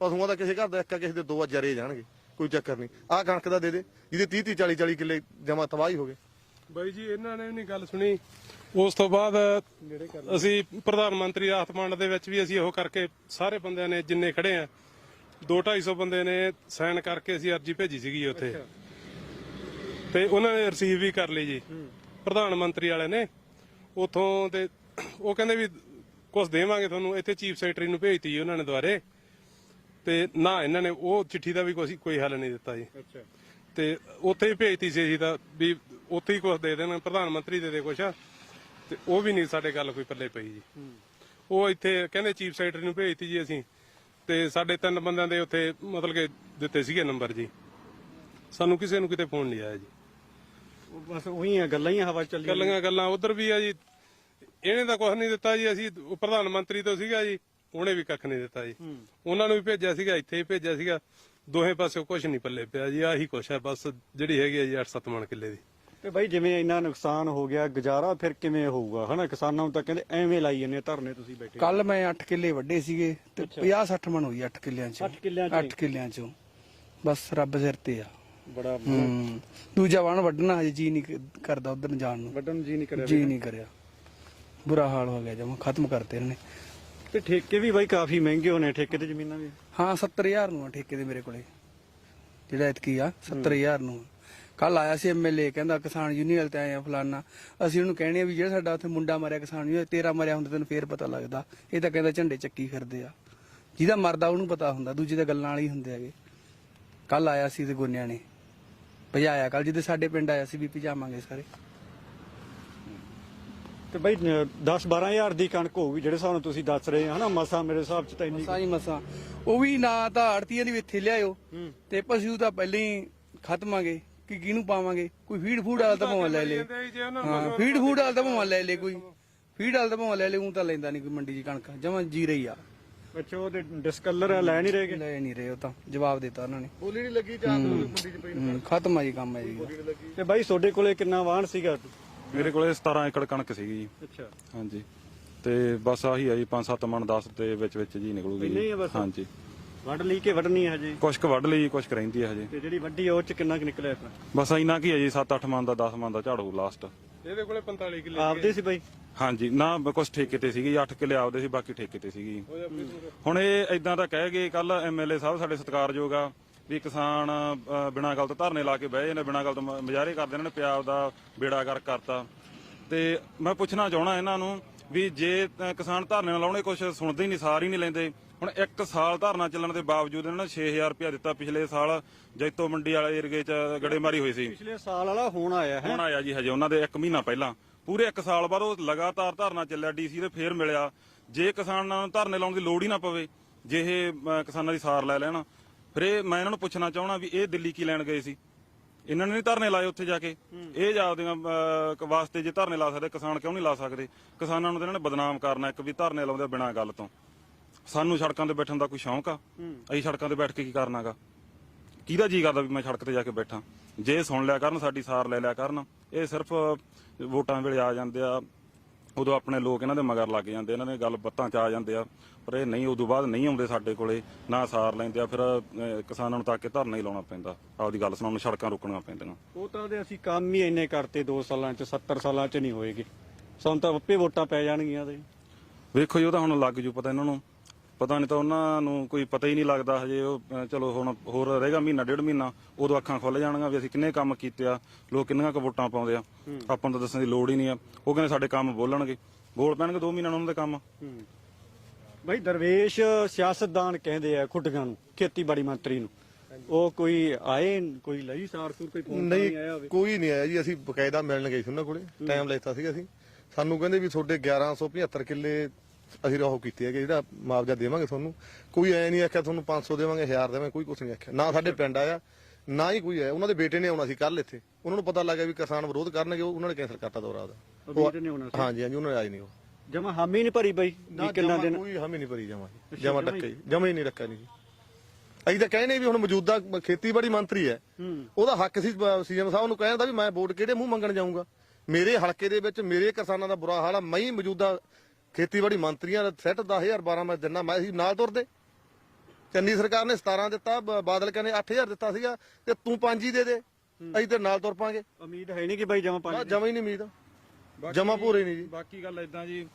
ਪਸ਼ੂਆਂ ਦਾ ਕਿਸੇ ਘਰ ਦਾ ਇੱਕ ਆ, ਕਿਸੇ ਦੇ ਦੋ ਆ ਜਰੇ ਜਾਣਗੇ। ਕੋਈ ਚੱਕਰ ਨਹੀਂ। ਆ ਕਣਕ ਦਾ ਦੇ ਦੇ ਜਿਹਦੇ 30 30 40 40 ਕਿੱਲੇ ਜਮਾ ਤਬਾਹੀ ਹੋ ਗਏ। ਬਾਈ ਜੀ ਇਹਨਾਂ ਨੇ ਵੀ ਨਹੀਂ ਗੱਲ ਸੁਣੀ। ਉਸ ਤੋਂ ਬਾਅਦ ਅਸੀਂ ਪ੍ਰਧਾਨ ਮੰਤਰੀ ਰਾਹਤ ਫੰਡ ਦੇ ਵਿੱਚ ਵੀ ਅਸੀਂ ਉਹ ਕਰਕੇ ਸਾਰੇ ਬੰਦਿਆਂ ਨੇ ਜਿੰਨੇ ਖੜੇ ਆ 2-250 ਬੰਦੇ ਨੇ ਸਾਈਨ ਕਰਕੇ ਅਸੀਂ ਅਰਜੀ ਭੇਜੀ ਸੀਗੀ ਉੱਥੇ। ਤੇ ਉਹਨਾਂ ਨੇ ਰਿਸੀਵ ਵੀ ਕਰ ਲਈ ਜੀ। ਪ੍ਰਧਾਨ ਮੰਤਰੀ ਵਾਲੇ ਨੇ। ਉਥੋਂ ਤੇ ਉਹ ਕਹਿੰਦੇ ਵੀ ਕੁਝ ਦੇਵਾਂਗੇ ਤੁਹਾਨੂੰ ਇੱਥੇ ਚੀਫ ਸੈਕਟਰੀ ਨੂੰ ਭੇਜਤੀ ਜੀ ਉਹਨਾਂ ਨੇ ਦੁਆਰੇ। ਤੇ ਨਾ ਇਹਨਾਂ ਨੇ ਉਹ ਚਿੱਠੀ ਦਾ ਵੀ ਕੋਈ ਕੋਈ ਹੱਲ ਨਹੀਂ ਦਿੱਤਾ ਜੀ। ਅੱਛਾ। ਤੇ ਉੱਥੇ ਹੀ ਭੇਜਤੀ ਸੀ ਅਸੀਂ ਤਾਂ ਵੀ ਉੱਥੇ ਹੀ ਕੁਝ ਦੇ ਦੇਣ ਪ੍ਰਧਾਨ ਮੰਤਰੀ ਦੇ ਦੇ ਕੁਛ। ਤੇ ਉਹ ਵੀ ਨਹੀਂ ਸਾਡੇ ਗੱਲ ਕੋਈ ਪੱਲੇ ਪਈ ਜੀ। ਉਹ ਇੱਥੇ ਕਹਿੰਦੇ ਚੀਫ ਸੈਕਟਰੀ ਨੂੰ ਭੇਜਤੀ ਜੀ ਅਸੀਂ। ਤੇ ਸਾਡੇ ਤਿੰਨ ਬੰਦਿਆਂ ਦੇ ਉੱਥੇ ਮਤਲਬ ਕਿ ਦਿੱਤੇ ਸੀਗੇ ਨੰਬਰ ਜੀ। ਸਾਨੂੰ ਕਿਸੇ ਨੂੰ ਕਿਤੇ ਫੋਨ ਨਹੀਂ ਆਇਆ ਜੀ। ਉਹ ਬਸ ਉਹੀ ਆ ਗੱਲਾਂ ਹੀ ਹਵਾ ਚ ਚੱਲੀ ਗੱਲਾਂ ਗੱਲਾਂ ਉਧਰ ਵੀ ਆ ਜੀ। ਇਹਨੇ ਤਾਂ ਕੁਝ ਨਹੀਂ ਦਿੱਤਾ ਜੀ ਅਸੀਂ ਪ੍ਰਧਾਨ ਮੰਤਰੀ ਤੋਂ ਸੀਗਾ ਜੀ ਉਹਨੇ ਵੀ ਕੱਖ ਨਹੀਂ ਦਿੱਤਾ ਜੀ। ਉਹਨਾਂ ਨੂੰ ਵੀ ਭੇਜਿਆ ਸੀਗਾ ਇੱਥੇ ਹੀ ਭੇਜਿਆ ਸੀਗਾ। ਦੋਹੇ ਪਾਸੇ ਕੁਝ ਨਹੀਂ ਪੱਲੇ ਪਿਆ ਜੀ ਆਹੀ ਕੁਛ ਹੈ ਬਸ ਜਿਹੜੀ ਹੈਗੀ ਆ ਜੀ 8-7 ਮਣ ਕਿੱਲੇ ਦੀ। ਤੇ ਬਾਈ ਜਿਵੇਂ ਇੰਨਾ ਨੁਕਸਾਨ ਹੋ ਗਿਆ ਗੁਜ਼ਾਰਾ ਫਿਰ ਕਿਵੇਂ ਹੋਊਗਾ? ਹਨਾ ਕਿਸਾਨਾਂ ਨੂੰ ਤਾਂ ਕਹਿੰਦੇ ਐਵੇਂ ਲਾਈ ਜੰਨੇ ਧਰਨੇ ਤੁਸੀਂ ਬੈਠੇ ਕੱਲ ਮੈਂ 8 ਕਿੱਲੇ ਵੱਡੇ ਸੀਗੇ ਤੇ 50 60 ਮਣ ਹੋਈ 8 ਕਿੱਲਿਆਂ ਚ। ਅੱਠ ਕਿੱਲਿਆਂ ਚ। 8 ਕਿੱਲਿਆਂ ਚੋਂ। ਬਸ ਰੱਬ ਸਿਰ ਤੇ ਆ। ਬੜਾ ਦੂਜਾ ਵਾਣ ਵੱਢਣਾ ਹਜੇ ਜੀ ਨਹੀਂ ਕਰਦਾ ਉਧਰ ਜਾਣ ਨੂੰ। ਵੱਡਣ ਜੀ ਨਹੀਂ ਕਰਿਆ ਜੀ ਨਹੀਂ ਕਰਿਆ। ਬੁਰਾ ਹਾਲ ਹੋ ਗਿਆ ਜਮਾ ਖਤਮ ਕਰਤੇ ਇਹਨਾਂ। ਨੇ ਤੇ ਠੇਕੇ ਵੀ ਬਾਈ ਕਾਫੀ ਮਹਿੰਗੇ ਹੋਣੇ ਠੇਕੇ ਤੇ ਜ਼ਮੀਨਾਂ ਵੀ। ਹਾਂ 70000 ਨੂੰ ਆ ਠੇਕੇ ਦੇ ਮੇਰੇ ਕੋਲੇ। ਜਿਹੜਾ ਇਤਕੀ ਆ 70000 ਨੂੰ ਕੱਲ ਆਇਆ ਸੀ ਐਮਐਲਏ ਕਹਿੰਦਾ ਕਿਸਾਨ ਯੂਨੀਅਨ ਤੇ ਆਏ ਆ ਫਲਾਨਾ। ਅਸੀਂ ਉਹਨੂੰ ਕਹਿਣੇ ਆ ਵੀ ਜਿਹੜਾ ਸਾਡਾ ਉੱਥੇ ਮੁੰਡਾ ਮਰਿਆ ਕਿਸਾਨ ਯੂਨੀਅਨ ਤੇਰਾ ਮਰਿਆ ਹੁੰਦਾ ਤੈਨੂੰ ਫੇਰ ਪਤਾ ਲੱਗਦਾ। ਇਹ ਤਾਂ ਕਹਿੰਦਾ ਝੰਡੇ ਚੱਕੀ ਫਿਰਦੇ ਆ। ਜਿਹਦਾ ਮਰਦਾ ਉਹਨੂੰ ਪਤਾ ਹੁੰਦਾ ਦੂਜੇ ਤਾਂ ਗੱਲਾਂ ਵਾਲੇ ਹੁੰਦੇ ਹੈਗੇ। ਕੱਲ ਆਇਆ ਸੀ ਤੇ ਗੋਨਿਆਂ ਨੇ। ਭਜਾਇਆ ਕੱਲ ਜਿਹਦੇ ਸਾਡੇ ਪਿੰਡ ਆਇਆ ਸੀ ਵੀ ਭਜਾਵਾਂਗੇ ਸਾਰੇ। ਤੇ ਬਾਈ 10 12000 ਦੀ ਕਣਕ ਹੋਊਗੀ ਜਿਹੜੇ ਹਿਸਾਬ ਨਾਲ ਤੁਸੀਂ ਦੱਸ ਰਹੇ ਹੋ ਹਨਾ? ਮਸਾ ਮੇਰੇ ਹਿਸਾਬ ਚ ਤਾਂ ਇੰਨੀ ਮਸਾਂ ਹੀ ਮਸਾਂ। ਉਹ ਵੀ ਨਾ ਤਾਂ ਆੜਤੀਆਂ ਦੀ ਇੱਥੇ ਲਿਆਇਓ ਤੇ ਪਸ਼ੂ ਤਾਂ ਪਹਿਲਾਂ ਹੀ ਖਤਮਾਂਗੇ ਕਿ ਕਿਹਨੂੰ ਪਾਵਾਂਗੇ? ਕੋਈ ਫੀਡ ਫੂਡ ਵਾਲਾ ਤਾਂ ਭਾਵੇਂ ਲੈ ਲੇ। ਹਾਂ ਫੀਡ ਫੂਡ ਵਾਲਾ ਤਾਂ ਭਾਵੇਂ ਲੈ ਲੇ ਕੋਈ। ਫੀਡ ਵਾਲਾ ਤਾਂ ਭਾਵੇਂ ਲੈ ਲੇ ਉਹ ਤਾਂ ਲੈਂਦਾ ਨਹੀਂ ਕੋਈ ਮੰਡੀ 'ਚ ਕਣਕ। ਜਮਾਂ ਜੀ ਰਹੀ ਆ। ਅੱਛਾ ਉਹਦੇ ਡਿਸਕਲਰ ਲੈ ਨਹੀਂ ਰਹੇਗੇ ਲੈ ਨਹੀਂ ਰਹੇ ਉਹ ਤਾਂ ਜਵਾਬ ਦਿੱਤਾ ਉਹਨਾਂ ਨੇ। ਬੋਲੀ ਨਹੀਂ ਲੱਗੀ ਚਾਹ ਮੰਡੀ ਚ ਪਈ ਹੂੰ, ਖਤਮ ਆ ਜੀ ਕੰਮ ਹੈ ਜੀ। ਤੇ ਬਾਈ ਤੁਹਾਡੇ ਕੋਲੇ ਕਿੰਨਾ ਵਾਹਣ ਸੀਗਾ? ਮੇਰੇ ਕੋਲੇ 17 ਏਕੜ ਕਣਕ ਸੀਗੀ ਜੀ। ਅੱਛਾ। ਹਾਂਜੀ। ਤੇ ਬਸ ਆਹੀ ਆ ਜੀ 5-7 ਮਣ 10 ਦੇ ਵਿੱਚ ਵਿੱਚ ਜੀ ਨਿਕਲੂਗੀ ਇੰਨੇ ਹੀ ਜੀ ਆ ਬਸ? ਹਾਂਜੀ। ਵੱਢ ਲਈ ਕਿ ਵੱਢਣੀ ਹੈ ਹਜੇ? ਕੁਛ ਕੁ ਵੱਢ ਲਈ ਕੁਛ ਕੁ ਰਹਿੰਦੀ ਹੈ ਹਜੇ। ਤੇ ਜਿਹੜੀ ਵੱਡੀ ਆ ਉਹ ਚ ਕਿੰਨਾ ਕੁ ਨਿਕਲਿਆ ਫਿਰ ਬਸ ਇੰਨਾ ਕੀ ਹੈ ਜੀ 7-8 ਮਣ ਦਾ 10 ਮਣ ਦਾ ਝਾੜੂ ਲਾਸਟ ਇਹਦੇ ਕੋਲੇ 45 ਕਿੱਲੇ ਆਪਦੇ ਸੀ ਬਾਈ? ਹਾਂਜੀ ਨਾ ਬ- ਕੁਛ ਠੇਕੇ ਤੇ ਸੀਗੀ 8 ਕਿੱਲੇ ਆਪਦੇ ਸੀ ਬਾਕੀ ਠੇਕੇ ਤੇ ਸੀਗੀ। ਹੁਣ ਇਹ ਇਦਾਂ ਤਾਂ ਕਹਿ ਗਏ ਕੱਲ ਐਮਐਲਏ ਸਾਹਿਬ ਸਾਡੇ ਸਤਿਕਾਰਯੋਗ ਆ ਵੀ ਕਿਸਾਨ ਅ, ਬਿਨਾਂ ਗੱਲ ਤੋਂ ਧਰਨੇ ਲਾ ਕੇ ਬਹਿ ਜਾਂਦੇ ਬਿਨਾਂ ਗੱਲ ਤੋਂ ਮ- ਮੁਜ਼ਾਹਰੇ ਕਰਦੇ ਇਹਨਾਂ ਨੇ ਪਿਆਰ ਦਾ ਬੇੜਾ ਗਰਕ ਕਰਤਾ। ਤੇ ਮੈਂ ਪੁੱਛਣਾ ਚਾਹਣਾ ਇਹਨਾਂ ਨੂੰ ਵੀ ਜੇ ਕਿਸਾਨ ਧਰਨੇ ਨਾਲ ਲਾਉਣੇ ਕੁਝ ਸੁਣਦੇ ਹੀ ਨਹੀਂ ਸਾਰ ਹੀ ਨਹੀਂ ਲੈਂਦੇ। ਹੁਣ ਇੱਕ ਸਾਲ ਧਰਨਾ ਚੱਲਣ ਦੇ ਬਾਵਜੂਦ ਇਹਨਾਂ ਨੇ 6000 ਰੁਪਇਆ ਦਿੱਤਾ ਪਿਛਲੇ ਸਾਲ ਜੈਤੋ ਮੰਡੀ ਵਾਲੇ ਏਰੀਏ 'ਚ ਗੜੇਮਾਰੀ ਹੋਈ ਸੀ। ਪਿਛਲੇ ਸਾਲ ਵਾਲਾ ਹੁਣ ਆਇਆ ਹੈ। ਹੁਣ ਆਇਆ ਜੀ ਹਜੇ ਉਹਨਾਂ ਦੇ 1 ਮਹੀਨਾ ਪਹਿਲਾਂ। ਪੂਰੇ 1 ਸਾਲ ਬਾਅਦ ਉਹ ਲਗਾਤਾਰ ਧਰਨਾ ਚੱਲਿਆ ਡੀਸੀ ਦੇ ਫੇਰ ਮਿਲਿਆ। ਜੇ ਕਿਸਾਨਾਂ ਨੂੰ ਧਰਨੇ ਲਾਉਣ ਦੀ ਲੋੜ ਹੀ ਨਾ ਪਵੇ ਜੇ ਇਹ ਕਿਸਾਨਾਂ ਦੀ ਸਾਰ ਲੈ ਲੈਣ। ਫਿਰ ਇਹ ਮੈਂ ਇਹਨਾਂ ਨੂੰ ਪੁੱਛਣਾ ਚਾਹਣਾ ਵੀ ਇਹ ਦਿੱਲੀ ਕੀ ਲੈਣ ਗਏ ਸੀ? ਇਹਨਾਂ ਨੇ ਨਹੀਂ ਧਰਨੇ ਲਾਏ ਉੱਥੇ ਜਾ ਕੇ। ਇਹ ਜਾਂਦੀਆਂ ਵਾਸਤੇ ਜੇ ਧਰਨੇ ਲਾ ਸਕਦੇ ਕਿਸਾਨ ਕਿਉਂ ਨਹੀਂ ਲਾ ਸਕਦੇ? ਕਿਸਾਨਾਂ ਨੂੰ ਤਾਂ ਇਹਨਾਂ ਨੇ ਬਦਨਾਮ ਕਰਨਾ ਇੱਕ ਵੀ ਧਰਨੇ ਲਾਉਂਦੇ ਬਿਨਾਂ ਗੱਲ ਤੋਂ। ਸਾਨੂੰ ਸੜਕਾਂ ਤੇ ਬੈਠਣ ਦਾ ਕੋਈ ਸ਼ੌਂਕ ਆ? ਅਸੀਂ ਸੜਕਾਂ ਤੇ ਬੈਠ ਕੇ ਕੀ ਕਰਨਾਗਾ? ਕਿਹਦਾ ਜੀ ਕਰਦਾ ਵੀ ਮੈਂ ਸੜਕ ਤੇ ਜਾ ਕੇ ਬੈਠਾਂ? ਜੇ ਸੁਣ ਲਿਆ ਕਰਨ ਸਾਡੀ ਸਾਰ ਲੈ ਲਿਆ ਕਰਨ ਇਹ ਸਿਰਫ ਵੋਟਾਂ ਵੇਲੇ ਆ ਜਾਂਦੇ ਆ ਉਦੋਂ ਆਪਣੇ ਲੋਕ ਇਹਨਾਂ ਦੇ ਮਗਰ ਲੱਗ ਜਾਂਦੇ ਇਹਨਾਂ ਦੇ ਗੱਲ ਬੱਤਾਂ ਚ ਆ ਜਾਂਦੇ ਆ ਪਰ ਇਹ ਨਹੀਂ ਉਦੋਂ ਬਾਅਦ ਨਹੀਂ ਆਉਂਦੇ ਸਾਡੇ ਕੋਲੇ ਨਾ ਸਾਰ ਲੈਂਦੇ ਆ ਫਿਰ ਕਿਸਾਨਾਂ ਨੂੰ ਤਾਂ ਕੇ ਧਰਨਾ ਹੀ ਲਾਉਣਾ ਪੈਂਦਾ ਆਪਦੀ ਗੱਲ ਸੁਣਾਉਣ ਨੂੰ ਸੜਕਾਂ ਰੋਕਣੀਆਂ ਪੈਂਦੀਆਂ। ਉਹ ਤਾਂ ਉਹਦੇ ਅਸੀਂ ਕੰਮ ਹੀ ਇੰਨੇ ਕਰਤੇ 2 ਸਾਲਾਂ ਚ 70 ਸਾਲਾਂ ਚ ਨਹੀਂ ਹੋਏਗੇ। ਸਾਨੂੰ ਤਾਂ ਆਪੇ ਵੋਟਾਂ ਪੈ ਜਾਣਗੀਆਂ ਤੇ। ਵੇਖੋ ਜੀ ਉਹਦਾ ਹੁਣ ਲੱਗ ਜੂ ਪਤਾ ਇਹਨਾਂ ਨੂੰ। ਪਤਾ ਨਹੀਂ ਤਾਂ ਉਹਨਾਂ ਨੂੰ ਕੋਈ ਪਤਾ ਹੀ ਨਹੀਂ ਲੱਗਦਾ ਹਜੇ ਉਹ ਅਹ, ਚਲੋ ਹੁਣ ਹੋਰ ਰਹੇਗਾ ਮਹੀਨਾ ਡੇਢ ਮਹੀਨਾ ਉਦੋਂ ਅੱਖਾਂ ਖੁੱਲ ਜਾਣਗੀਆਂ ਵੀ ਅਸੀਂ ਕਿੰਨੇ ਕੰਮ ਕੀਤੇ ਆ ਲੋਕ ਕਿੰਨੀਆਂ ਕੁ ਵੋਟਾਂ ਪਾਉਂਦੇ ਆ। ਆਪਾਂ ਨੂੰ ਤਾਂ ਦੱਸਣ ਦੀ ਲੋੜ ਹੀ ਨਹੀਂ ਆ। ਉਹ ਕਹਿੰਦੇ ਸਾਡੇ ਕੰਮ ਬੋਲਣਗੇ। ਬੋਲ ਪੈਣਗੇ 2 ਮਹੀਨਿਆਂ ਨੂੰ ਉਹਨਾਂ ਦੇ ਕੰਮ। ਬਾਈ ਦਰਵੇਸ਼ ਸਿਆਸਤਦਾਨ ਕਹਿੰਦੇ ਆ ਖੁੱਡੀਆਂ ਨੂੰ ਖੇਤੀਬਾੜੀ ਮੰਤਰੀ ਨੂੰ। ਉਹ ਕੋਈ ਆਏ ਕੋਈ ਲਈ ਸਾਰ ਸੂਰ ਕੋਈ ਫੋਨ ਨਹੀਂ ਆਇਆ ਨਹੀਂ ਹੋਵੇ? ਕੋਈ ਨਹੀਂ ਆਇਆ ਜੀ। ਅਸੀਂ ਬਕਾਇਦਾ ਮਿਲਣ ਗਏ ਸੀ ਉਹਨਾਂ ਕੋਲੇ। ਟਾਈਮ ਲੈਤਾ ਸੀ ਅਸੀਂ। ਸਾਨੂੰ ਕਹਿੰਦੇ ਵੀ ਤੁਹਾਡੇ 1175 ਕਿੱਲੇ ਅਸੀਂ ਰਹੋ ਕੀਤੇ ਹੈਗੇ ਜਿਹੜਾ ਮੁਆਵਜ਼ਾ ਦੇਵਾਂਗੇ ਤੁਹਾਨੂੰ ਕੋਈ ਐ ਨਹੀਂ ਆਖਿਆ ਤੁਹਾਨੂੰ 500 ਦੇਵਾਂਗੇ 1000 ਦੇਵਾਂਗੇ ਕੋਈ ਕੁਝ ਨਹੀਂ ਆਖਿਆ। ਨਾ ਸਾਡੇ ਪਿੰਡ ਆਇਆ ਨਾ ਹੀ ਕੋਈ ਆਇਆ। ਉਹਨਾਂ ਦੇ ਬੇਟੇ ਨੇ ਆਉਣਾ ਸੀ ਕੱਲ ਇੱਥੇ। ਉਹਨਾਂ ਨੂੰ ਪਤਾ ਲੱਗਾ ਵੀ ਕਿਸਾਨ ਵਿਰੋਧ ਕਰਨਗੇ ਉਹ- ਉਹਨਾਂ ਨੇ ਕੈਂਸਲ ਕਰਤਾ ਦੌਰਾ ਉਹਦਾ। ਉਹ ਬੇਟੇ ਨੇ ਆਉਣਾ ਸੀ। ਹਾਂਜੀ ਹਾਂਜੀ ਉਹਨਾਂ ਨੇ ਆਈ ਨਹੀਂ ਉਹ। ਜਮਾ ਹਾਮੀ ਨਹੀਂ ਭਰੀ ਬਈ ਵੀ ਕਿੰਨਾ ਜਮਾਂ ਦਿਨ ਕੋਈ ਹਮੀ ਨਹੀਂ ਭਰੀ ਜਮਾ। ਜਮਾ ਡੱਕੇ ਜਮਾ ਹੀ ਨਹੀਂ ਰੱਖਿਆ ਨਹੀਂ ਜੀ। ਅਸੀਂ ਤਾਂ ਕਹਿੰਦੇ ਵੀ ਹੁਣ ਮੌਜੂਦਾ ਖੇਤੀਬਾੜੀ ਮੰਤਰੀ ਹੈ। ਉਹਦਾ ਹੱਕ ਸੀ ਸੀਐਮ ਸਾਹਿਬ ਨੂੰ ਕਹਿਣ ਦਾ ਵੀ ਮੈਂ ਵੋਟ ਕਿਹੜੇ ਮੂੰਹ ਮੰਗਣ ਜਾਊਂਗਾ। ਮੇਰੇ ਹਲਕੇ ਦੇ ਵਿੱਚ ਮੇਰੇ ਕਿਸਾਨਾਂ ਦਾ ਬੁਰਾ ਹਾਲ ਆ ਮੈਂ ਹੀ ਮੌਜੂਦਾ ਖੇਤੀਬਾੜੀ ਮੰਤਰੀਆਂ ਦਾ ਸੈੱਟ 10000 12 ਮੈਂ ਦਿੰਨਾ ਮੈਂ ਅਸੀਂ ਨਾਲ ਤੁਰਦੇ। ਚੰਨੀ ਸਰਕਾਰ ਨੇ 17 ਦਿੱਤਾ ਬ- ਬਾਦਲ ਕਹਿੰਦੇ 8000 ਦਿੱਤਾ ਸੀਗਾ ਤੇ ਤੂੰ ਪੰਜ ਹੀ ਦੇ ਦੇ ਅਸੀਂ ਤੇ ਨਾਲ ਤੁਰ ਪਾਂਗੇ। ਉਮੀਦ ਹੈ ਨਹੀਂ ਕਿ ਬਈ ਜਮਾ ਪਾਣੀ ਜਮਾ ਹੀ। ਨਹੀਂ ਉਮੀਦ। ਜਮਾ ਪੂਰੇ ਨਹੀਂ ਜੀ। ਬਾਕੀ ਗੱਲ ਇਦਾਂ ਜੀ।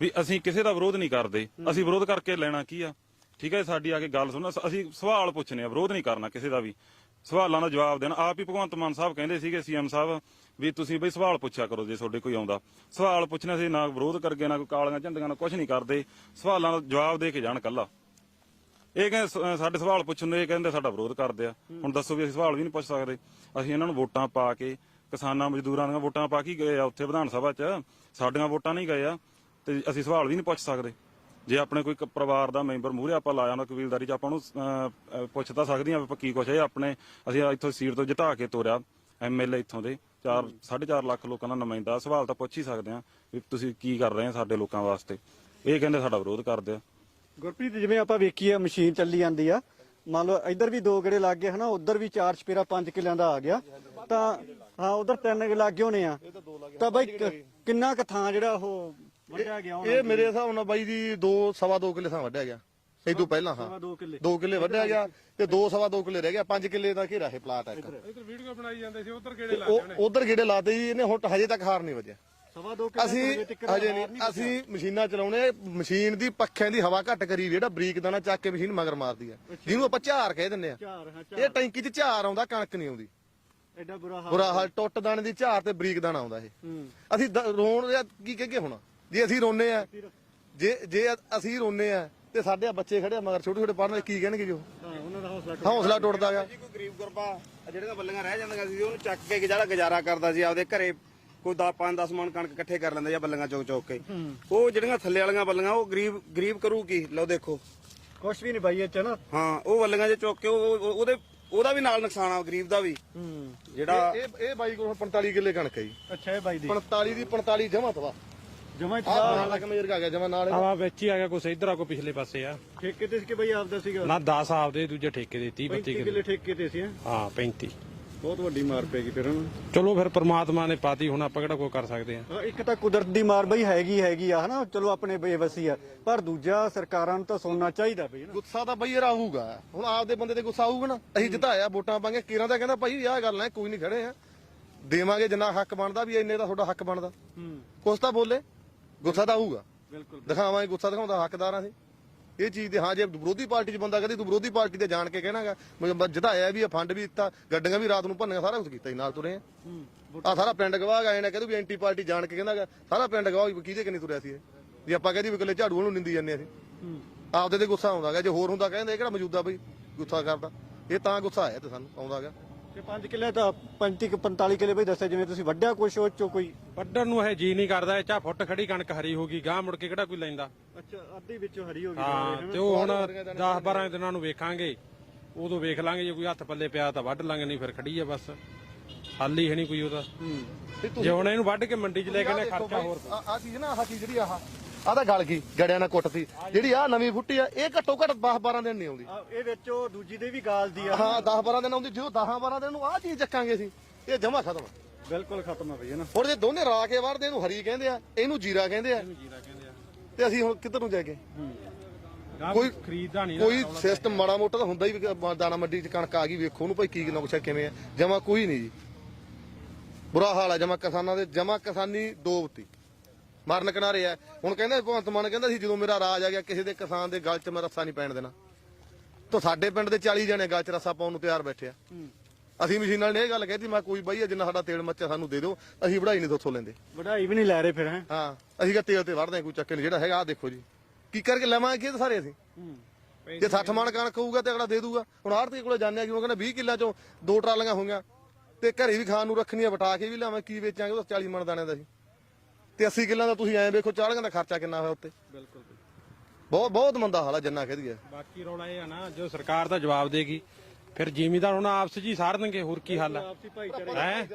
ਵੀ ਅਸੀਂ ਕਿਸੇ ਦਾ ਵਿਰੋਧ ਨਹੀਂ ਕਰਦੇ ਅਸੀਂ ਵਿਰੋਧ ਕਰਕੇ ਲੈਣਾ ਕੀ ਆ? ਠੀਕ ਹੈ ਸਾਡੀ ਆ ਕੇ ਗੱਲ ਸੁਣੋ ਅਸੀਂ ਸਵਾਲ ਪੁੱਛਨੇ ਆ ਵਿਰੋਧ ਨਹੀਂ ਕਰਨਾ ਕਿਸੇ ਦਾ ਵੀ। ਸਵਾਲਾਂ ਦਾ ਜਵਾਬ ਦੇਣ। ਆਪ ਹੀ ਭਗਵੰਤ ਮਾਨ ਸਾਹਿਬ ਕਹਿੰਦੇ ਸੀਗੇ, ਸੀਐਮ ਸਾਹਿਬ, ਵੀ ਤੁਸੀਂ ਬਈ ਸਵਾਲ ਪੁੱਛਿਆ ਕਰੋ ਜੇ ਤੁਹਾਡੇ ਕੋਈ ਆਉਂਦਾ। ਸਵਾਲ ਪੁੱਛਣਾ ਸੀ, ਨਾ ਵਿਰੋਧ ਕਰਕੇ, ਨਾ ਕੋਈ ਕਾਲੀਆਂ ਝੰਡੀਆਂ ਨਾਲ ਕੁਝ ਨਹੀਂ ਕਰਦੇ। ਸਵਾਲਾਂ ਦਾ ਜਵਾਬ ਦੇ ਕੇ ਜਾਣ ਕੱਲਾ ਇਹ ਕਹਿੰਦੇ ਸਾਡੇ ਸਵਾਲ ਪੁੱਛਣ ਨੂੰ ਇਹ ਕਹਿੰਦੇ ਸਾਡਾ ਵਿਰੋਧ ਕਰਦੇ ਆ। ਹੁਣ ਦੱਸੋ ਵੀ ਅਸੀਂ ਸਵਾਲ ਵੀ ਨਹੀਂ ਪੁੱਛ ਸਕਦੇ। ਅਸੀਂ ਇਹਨਾਂ ਨੂੰ ਵੋਟਾਂ ਪਾ ਕੇ, ਕਿਸਾਨਾਂ ਮਜ਼ਦੂਰਾਂ ਦੀਆਂ ਵੋਟਾਂ ਪਾ ਕੇ ਗਏ ਆ ਉੱਥੇ ਵਿਧਾਨ ਸਭਾ 'ਚ। ਸਾਡੀਆਂ ਵੋਟਾਂ ਨਹੀਂ ਗਏ ਆ ਤੇ ਅਸੀਂ ਸਵਾਲ ਵੀ ਨਹੀਂ ਪੁੱਛ ਸਕਦੇ। ਜੇ ਆਪਣੇ ਕੋਈ ਕ- ਪਰਿਵਾਰ ਦਾ ਮੈਂਬਰ ਮੂਹਰੇ ਆਪਾਂ ਲਾ ਜਾਂਦਾ ਕਬੀਲਦਾਰੀ 'ਚ ਆਪਾਂ ਨੂੰ ਅਹ, ਅਹ, ਪੁੱਛ ਤਾਂ ਸਕਦੀਆਂ ਵੀ ਆਪਾਂ ਕੀ ਕੁਛ ਹੈ। ਇਹ ਆਪਣੇ ਅਸੀਂ ਇੱਥੋਂ ਸੀਟ ਤੋਂ ਜਿਤਾ ਕੇ ਤੋਰਿਆ ਐਮਐਲਏ ਇੱਥੋਂ ਦੇ। 4 4.5 ਲੱਖ ਲੋਕਾਂ ਦਾ ਨੁਮਾਇੰਦਾ। ਸਵਾਲ ਤਾਂ ਪੁੱਛ ਹੀ ਸਕਦੇ ਆ ਵੀ ਤੁਸੀਂ ਕੀ ਕਰ ਰਹੇ ਆ ਸਾਡੇ ਲੋਕਾਂ ਵਾਸਤੇ। ਇਹ ਕਹਿੰਦੇ ਸਾਡਾ ਵਿਰੋਧ ਕਰਦੇ ਆ। ਗੁਰਪ੍ਰੀਤ ਜਿਵੇਂ ਆਪਾਂ ਵੇਖੀ ਆ ਮਸ਼ੀਨ ਚੱਲੀ ਜਾਂਦੀ ਆ। ਮੰਨ ਲਓ ਇੱਧਰ ਵੀ ਦੋ ਗੇੜੇ ਲੱਗ ਗਏ ਹਨਾ ਉੱਧਰ ਵੀ ਚਾਰ ਚਪੇਰਾ ਪੰਜ ਕਿੱਲਿਆਂ ਦਾ ਆ ਗਿਆ। ਤਾਂ ਹਾਂ ਉਧਰ ਤਿੰਨ ਕੁ ਹੋਣੇ ਆ। ਤਾਂ ਬਈ ਕ- ਕਿੰਨਾ ਕੁ ਥਾਂ ਜਿਹੜਾ ਉਹ ਵੱਢਿਆ ਗਿਆ ਹੋਣਾ ਇਹ ਮੇਰੇ ਹਿਸਾਬ ਨਾਲ ਬਾਈ ਜੀ 2 ਸਵਾ 2 ਕਿੱਲੇ ਥਾਂ ਵੱਢਿਆ ਗਿਆ। ਇਹ ਤੋਂ ਪਹਿਲਾਂ ਹਾਂ। ਸਵਾ ਦੋ ਕਿੱਲੇ। 2 ਕਿੱਲੇ ਵੱਢਿਆ ਗਿਆ ਤੇ 2 ਸਵਾ 2 ਕਿੱਲੇ ਰਹਿ ਗਿਆ। 5 ਕਿੱਲੇ ਦਾ ਘੇਰਾ ਇਹ ਪਲਾਟ ਹੈ ਇੱਕ। ਇਧਰ। ਵੀਡੀਓ ਬਣਾਈ ਜਾਂਦੇ ਸੀ ਉਧਰ ਕਿਹੜੇ ਉਹ ਉਧਰ ਗੇੜੇ ਲਾਤੇ ਜੀ? ਇਹਨੇ ਹੁਣ ਹਜੇ ਤੱਕ ਹਾਰ ਨਹੀਂ ਵੱਜਿਆ। ਸਵਾ ਦੋ ਕਿੱਲੇ ਅਸੀਂ ਹਜੇ ਨਹੀਂ ਅਸੀਂ ਮਸ਼ੀਨਾਂ ਚਲਾਉਣੇ ਮਸ਼ੀਨ ਦੀ ਪੱਖਿਆਂ ਦੀ ਹਵਾ ਘੱਟ ਕਰੀ ਜਿਹੜਾ ਬਰੀਕ ਦਾਣਾ ਚੱਕ ਕੇ ਮਸ਼ੀਨ ਮਗਰ ਮਾਰਦੀ ਹੈ ਜਿਹਨੂੰ ਆਪਾਂ ਝਾਰ ਕਹਿ ਦਿੰਦੇ ਆ। ਇਹ ਟੈਂਕੀ 'ਚ ਝਾਰ ਆਉਂਦਾ ਕਣਕ ਨਹੀਂ ਆਉਂਦੀ। ਐਡਾ ਬੁਰਾ ਹਾਲ ਬੁਰਾ ਹਾਲ ਟੁੱਟ ਦਾਣੇ ਦੀ ਝਾਰ ਤੇ ਬਰੀਕ ਦਾਣਾ ਆਉਂਦਾ ਇਹ। ਅਸੀਂ ਰੋਣ ਜਾਂ ਕੀ ਕਹਗੇ ਹੁਣ? ਜੇ ਅਸੀਂ ਰੋਨੇ ਆ ਜੇ ਜੇ ਅਸੀਂ ਰੋਨੇ ਆ ਤੇ ਸਾਡੇ ਆ ਬੱਚੇ ਖੜੇ ਆ ਮਗਰ ਛੋਟੇ ਛੋਟੇ ਪੜ੍ਹਨ ਕੀ ਕਹਿਣਗੇ ਜੋ ਹਾਂ ਉਹਨਾਂ ਦਾ ਹੌਸਲਾ ਹੌਸਲਾ ਟੁੱਟਦਾ ਜੀ ਕੋਈ ਗਰੀਬ ਗੁਰਬਾ ਆਹ ਜਿਹੜੀਆਂ ਬੱਲੀਆਂ ਰਹਿ ਜਾਂਦੀਆਂ ਸੀ ਉਹਨੂੰ ਚੱਕ ਕੇ ਜਿਹੜਾ ਗੁਜ਼ਾਰਾ ਕਰਦਾ ਸੀ ਆਪਦੇ ਘਰੇ ਕੋਈ 10 5 10 ਮਣ ਕਣਕ ਇਕੱਠੇ ਕਰ ਲੈਂਦੇ ਜਾਂ ਬੱਲੀਆਂ ਚੌਕ ਚੌਕ ਕੇ। ਉਹ ਜਿਹੜੀਆਂ ਥੱਲੇ ਵਾਲੀਆਂ ਬੱਲੀਆਂ ਉਹ ਗਰੀਬ ਗਰੀਬ ਕਰੂ ਕੀ? ਲਓ ਦੇਖੋ। ਕੁਛ ਵੀ ਨਹੀਂ ਬਾਈ ਇਹ ਚ ਨਾ। ਹਾਂ ਉਹ ਬੱਲੀਆਂ ਜੇ ਚੁੱਕ ਕੇ ਉਹ- ਉਹ- ਉਹਦੇ ਉਹਦਾ ਵੀ ਨਾਲ ਨੁਕਸਾਨ ਆ ਗਰੀਬ ਦਾ ਵੀ। ਜਿਹੜਾ ਇਹ ਇਹ ਬਾਈ ਕੋਲ 45 ਕਿੱਲੇ ਕਣਕ ਹੈ ਜੀ। ਅੱਛਾ ਇਹ ਬਾਈ ਦੀ। 45 ਦੀ 45 ਜਮਾ ਤਵਾ। ਜਮਾ ਆਹ ਨਾਲ ਲੱਗ ਮੇਰ ਆ ਗਿਆ ਜਮਾ ਨਾਲ ਇਹਦਾ। ਆਵਾ ਵਿੱਚ ਹੀ ਆ ਗਿਆ ਕੁਛ ਇਧਰ ਆ ਕੋ ਪਿਛਲੇ ਪਾਸੇ ਆ। ਠੇਕੇ ਤੇ ਸੀ ਕਿ ਬਾਈ ਆਪਦਾ ਸੀਗਾ? ਨਾ 10 ਆਪਦੇ ਦੂਜੇ ਠੇਕੇ ਦੇ 30 32 35 ਕਿੱਲੇ। ਕਿੱਲੇ ਠੇਕੇ ਤੇ ਸੀ ਹੈਂ? ਹਾਂ 35 ਬਹੁਤ ਵੱਡੀ ਮਾਰ ਪੈਗੀ ਫਿਰ ਹਨਾ ਚਲੋ ਫਿਰ ਪ੍ਰਮਾਤਮਾ ਨੇ ਪਾਤੀ ਹੁਣ ਆਪਾਂ ਕਿਹੜਾ ਕੋਈ ਕਰ ਸਕਦੇ ਆ ਇੱਕ ਤਾਂ ਕੁਦਰਤ ਦੀ ਮਾਰ ਬਈ ਹੈਗੀ ਹੈਗੀ ਆ ਹਨਾ? ਚਲੋ ਆਪਣੇ ਬੇਵਸੀ ਆ। ਪਰ ਦੂਜਾ ਸਰਕਾਰਾਂ ਨੂੰ ਤਾਂ ਸੁਣਨਾ ਚਾਹੀਦਾ ਬਈ ਨਾ ਗੁੱਸਾ ਤਾਂ ਬਈ ਯਾਰ ਆਊਗਾ ਹੁਣ ਆਪਦੇ ਬੰਦੇ ਤੇ ਗੁੱਸਾ ਆਊਗਾ ਨਾ। ਅਸੀਂ ਜਿਤਾਇਆ ਵੋਟਾਂ ਪਾਂਗੇ ਕਿਰਾਂ ਦਾ ਕਹਿੰਦਾ ਭਾਈ ਆਹ ਗੱਲ ਹੈ ਕੋਈ ਨਹੀਂ ਖੜੇ ਆ। ਦੇਵਾਂਗੇ ਜਿੰਨਾ ਹੱਕ ਬਣਦਾ ਵੀ ਇੰਨੇ ਦਾ ਤੁਹਾਡਾ ਹੱਕ ਬਣਦਾ। ਹੂੰ। ਕੁਛ ਤਾਂ ਬੋਲੇ। ਗੁੱਸਾ ਤਾਂ ਆਊਗਾ। ਬਿਲਕੁਲ ਦਿਖਾਵਾਂਗੇ ਗੁੱਸਾ ਦਿਖਾਉਂਦਾ ਹੱਕਦਾਰ ਆ ਅਸੀਂ ਇਹ ਚੀਜ਼ ਦੇ ਹਾਂ ਜੇ ਵਿਰੋਧੀ ਪਾਰਟੀ 'ਚ ਬੰਦਾ ਕਹਿੰਦੀ ਤੂੰ ਵਿਰੋਧੀ ਪਾਰਟੀ ਤੇ ਜਾਣ ਕੇ ਕਹਿਣਾਗਾ ਮੈਂ ਜਿਤਾਇਆ ਵੀ ਆ ਫੰਡ ਵੀ ਦਿੱਤਾ ਗੱਡੀਆਂ ਵੀ ਰਾਤ ਨੂੰ ਭੰਨੀਆਂ ਸਾਰਾ ਕੁਝ ਕੀਤਾ ਜੀ ਨਾਲ ਤੁਰੇ ਆ। ਆ ਸਾਰਾ ਪਿੰਡ ਗਵਾਹ ਗਏ ਨੇ ਕਹਿੰਦੇ ਵੀ ਐਂਟੀ ਪਾਰਟੀ ਜਾਣ ਕੇ ਕਹਿੰਦਾਗਾ ਸਾਰਾ ਪਿੰਡ ਗਵਾਹ ਵੀ ਕਿਹਦੇ ਕਿੰਨੀ ਤੁਰਿਆ ਸੀ ਇਹ? ਜੇ ਆਪਾਂ ਕਹਿੰਦੀ ਵੀ ਇਕੱਲੇ ਝਾੜੂ ਨੂੰ ਨਿੰਦੀ ਜਾਂਦੇ ਅਸੀਂ। ਹੂੰ। ਆਪਦੇ ਤੇ ਗੁੱਸਾ ਆਉਂਦਾਗਾ ਜੇ ਹੋਰ ਹੁੰਦਾ ਕਹਿੰਦੇ ਇਹ ਕਿਹੜਾ ਮੌਜੂਦਾ ਬਈ ਗੁੱਸਾ ਕਰਦਾ। ਇਹ ਤਾਂ ਗੁੱਸਾ ਆਇਆ ਤੇ ਸਾਨੂੰ ਆਉਂਦਾਗਾ। ਤੇ 5 ਕਿੱਲੇ ਤਾਂ 35 ਕਿ 45 ਕਿੱਲੇ ਬਈ ਦੱਸਿਆ ਜਿਵੇਂ ਤੁਸੀਂ ਵੱਡਿਆ ਕੁਛ ਉਹ ਚੋਂ ਕੋਈ ਵੱਢਣ ਨੂੰ ਇਹ ਜੀ ਨਹੀਂ ਕਰਦਾ ਇਹ ਚਾ ਫੁੱਟ ਖੜੀ ਕਣਕ ਹਰੀ ਹੋ ਗਈ ਗਾਂ ਮੁੜ ਕੇ ਕਿਹੜਾ ਕੋਈ ਲੈਂਦਾ? ਅੱਛਾ ਅੱਧੀ ਵਿੱਚੋਂ ਹਰੀ ਹੋ ਗਈ ਹਾਂ ਤੇ ਉਹ ਹੁਣ 10 12 ਦਿਨਾਂ ਨੂੰ ਵੇਖਾਂਗੇ ਉਦੋਂ ਵੇਖ ਲਾਂਗੇ ਜੇ ਕੋਈ ਹੱਥ ਪੱਲੇ ਪਿਆ ਤਾਂ ਵੱਢ ਲਾਂਗੇ ਨਹੀਂ ਫਿਰ ਖੜੀ ਆ ਬਸ। ਹੱਲ ਹੀ ਹੈ ਨਹੀਂ ਕੋਈ ਉਹਦਾ। ਜੇ ਹੁਣ ਇਹਨੂੰ ਵੱਢ ਕੇ ਮੰਡੀ 'ਚ ਲੈ ਕੇ ਨੇ ਖਰਚਾ ਹੋਰ ਆ ਚੀਜ਼ ਨਾ ਆਹ ਚੀਜ਼ ਜਿਹੜੀ ਆਹ ਆਹ ਤਾਂ ਗਲ ਗਈ ਗੜਿਆਂ ਨਾਲ ਕੁੱਟਤੀ ਜਿਹੜੀ ਆ ਨਵੀਂ ਫੁੱਟੀ ਆ ਇਹ ਘੱਟੋ ਘੱਟ 10 12 ਦਿਨ ਨਹੀਂ ਆਉਂਦੀ। ਆ ਇਹ ਵਿੱਚ ਉਹ ਦੂਜੀ ਦੇ ਵੀ ਗਾਲ ਦੀ ਆ। ਹਾਂ 10 12 ਦਿਨ ਆਉਂਦੀ ਜਦੋਂ 10 12 ਦਿਨ ਨੂੰ ਆਹ ਚੀਜ਼ ਚੱਕਾਂਗੇ ਅਸੀਂ ਇਹ ਜਮਾ ਖਤਮ ਬਿਲਕੁਲ ਖਤਮ ਆ ਬਈ ਹਨਾ ਹੁਣ ਜੇ ਦੋਨੇ ਰਾ ਕੇ ਵੜਦੇ ਇਹਨੂੰ ਹਰੀ ਕਹਿੰਦੇ ਆ ਇਹਨੂੰ ਜੀਰਾ ਕਹਿੰਦੇ ਆ। ਤੇ ਅਸੀਂ ਹੁਣ ਕਿੱਧਰ ਨੂੰ ਜਾ ਕੇ ਗਾਂ ਕੋਈ- ਖਰੀਦਦਾ ਨਹੀਂ ਕੋਈ ਸਿਸਟਮ ਮਾੜਾ ਮੋਟਾ ਤਾਂ ਹੁੰਦਾ ਹੀ ਦਾਣਾ ਮੰਡੀ ਚ ਕਣਕ ਆ ਗਈ ਵੇਖੋ ਉਹਨੂੰ ਭਾਈ ਕੀ ਨੁਕਸਾ ਕਿਵੇਂ ਆ। ਜਮਾ ਕੋਈ ਨਹੀਂ ਜੀ। ਬੁਰਾ ਹਾਲ ਆ ਜਮਾ ਕਿਸਾਨਾਂ ਦੇ ਜਮਾ ਕਿਸਾਨੀ ਡੋਬਤੀ ਮਰਨ ਕਿਨਾਰੇ ਆ। ਹੁਣ ਕਹਿੰਦੇ ਭਗਵੰਤ ਮਾਨ ਕਹਿੰਦਾ ਸੀ ਜਦੋਂ ਮੇਰਾ ਰਾਜ ਆ ਗਿਆ ਕਿਸੇ ਦੇ ਕਿਸਾਨ ਦੇ ਗਲ 'ਚ ਮੈਂ ਰੱਸਾ ਨਹੀਂ ਪੈਣ ਦੇਣਾ। ਤਾਂ ਸਾਡੇ ਪਿੰਡ ਦੇ 40 ਜਣੇ ਗਲ 'ਚ ਰੱਸਾ ਪਾਉਣ ਨੂੰ ਤਿਆਰ ਬੈਠੇ ਆ। ਅਸੀਂ ਮਸ਼ੀਨਾਂ ਨੇ ਇਹ ਗੱਲ ਕਹਿਤੀ ਮੈਂ ਕੋਈ ਬਾਈ ਜਿੰਨਾ ਸਾਡਾ ਤੇਲ ਮੱਚਾ ਸਾਨੂੰ ਦੇ ਦਿਓ ਅਸੀਂ ਵਢਾਈ ਨਹੀਂ ਉੱਥੋਂ ਲੈਂਦੇ। ਵਢਾਈ ਵੀ ਨਹੀਂ ਲੈ ਰਹੇ ਫਿਰ ਹੈ? ਹਾਂ ਅਸੀਂ ਕਹ ਤੇਲ ਤੇ ਵੜਦੇ ਕੋਈ ਚੱਕੇ ਨਹੀਂ ਜਿਹੜਾ ਹੈਗਾ ਆ ਦੇਖੋ ਜੀ। ਕੀ ਕਰਕੇ ਲਵਾਂਗੇ ਕੀ ਸਾਰੇ ਅਸੀਂ? ਜੇ 60 ਮਣ ਕਣਕ ਹੋਊਗਾ ਤੇ ਅਗਲਾ ਦੇ ਦੂਗਾ। ਹੁਣ ਆੜਤੀ ਕੋਲੇ ਜਾਂਦੇ ਆ ਕਿ ਉਹ ਕਹਿੰਦਾ 20 ਕਿੱਲਾ ਚੋਂ ਦੋ ਟਰਾਲੀਆਂ ਹੋਈਆਂ। ਤੇ ਘਰੇ ਵੀ ਖਾਣ ਨੂੰ ਰੱਖਣੀਆਂ ਵਟਾ ਕੇ ਵੀ ਲਾਵਾਂ ਕੀ ਵੇਚਾਂਗੇ ਉਹ 40 ਮਣ ਦਾਣੇ ਦਾ ਸੀ। ਤੇ 80 ਕਿੱਲਾਂ ਦਾ ਤੁਸੀਂ ਐਂ ਵੇਖੋ 40 ਦਾ ਖਰਚਾ ਕਿੰਨਾ ਹੋਇਆ ਉੱਤੇ। ਬਿਲਕੁਲ ਬਹੁਤ ਬਹੁਤ ਮੰਦਾ ਹਾਲ ਆ ਜੰਨਾ ਕਹਦੀਏ ਬਾਕੀ ਰੌਲਾ ਇਹ ਆ ਨਾ ਜੋ ਸਰਕਾਰ ਦਾ ਜਵਾਬ ਦੇਗੀ ਫਿਰ ਜ਼ਿਮੀਦਾਰ ਉਹਨਾਂ ਆਪਸ 'ਚ ਹੀ ਸਾਰ ਦੇਣਗੇ ਹੋਰ ਕੀ ਹੱਲ ਆਪਸੀ ਭਾਈਚਾਰੇ ਹੈ?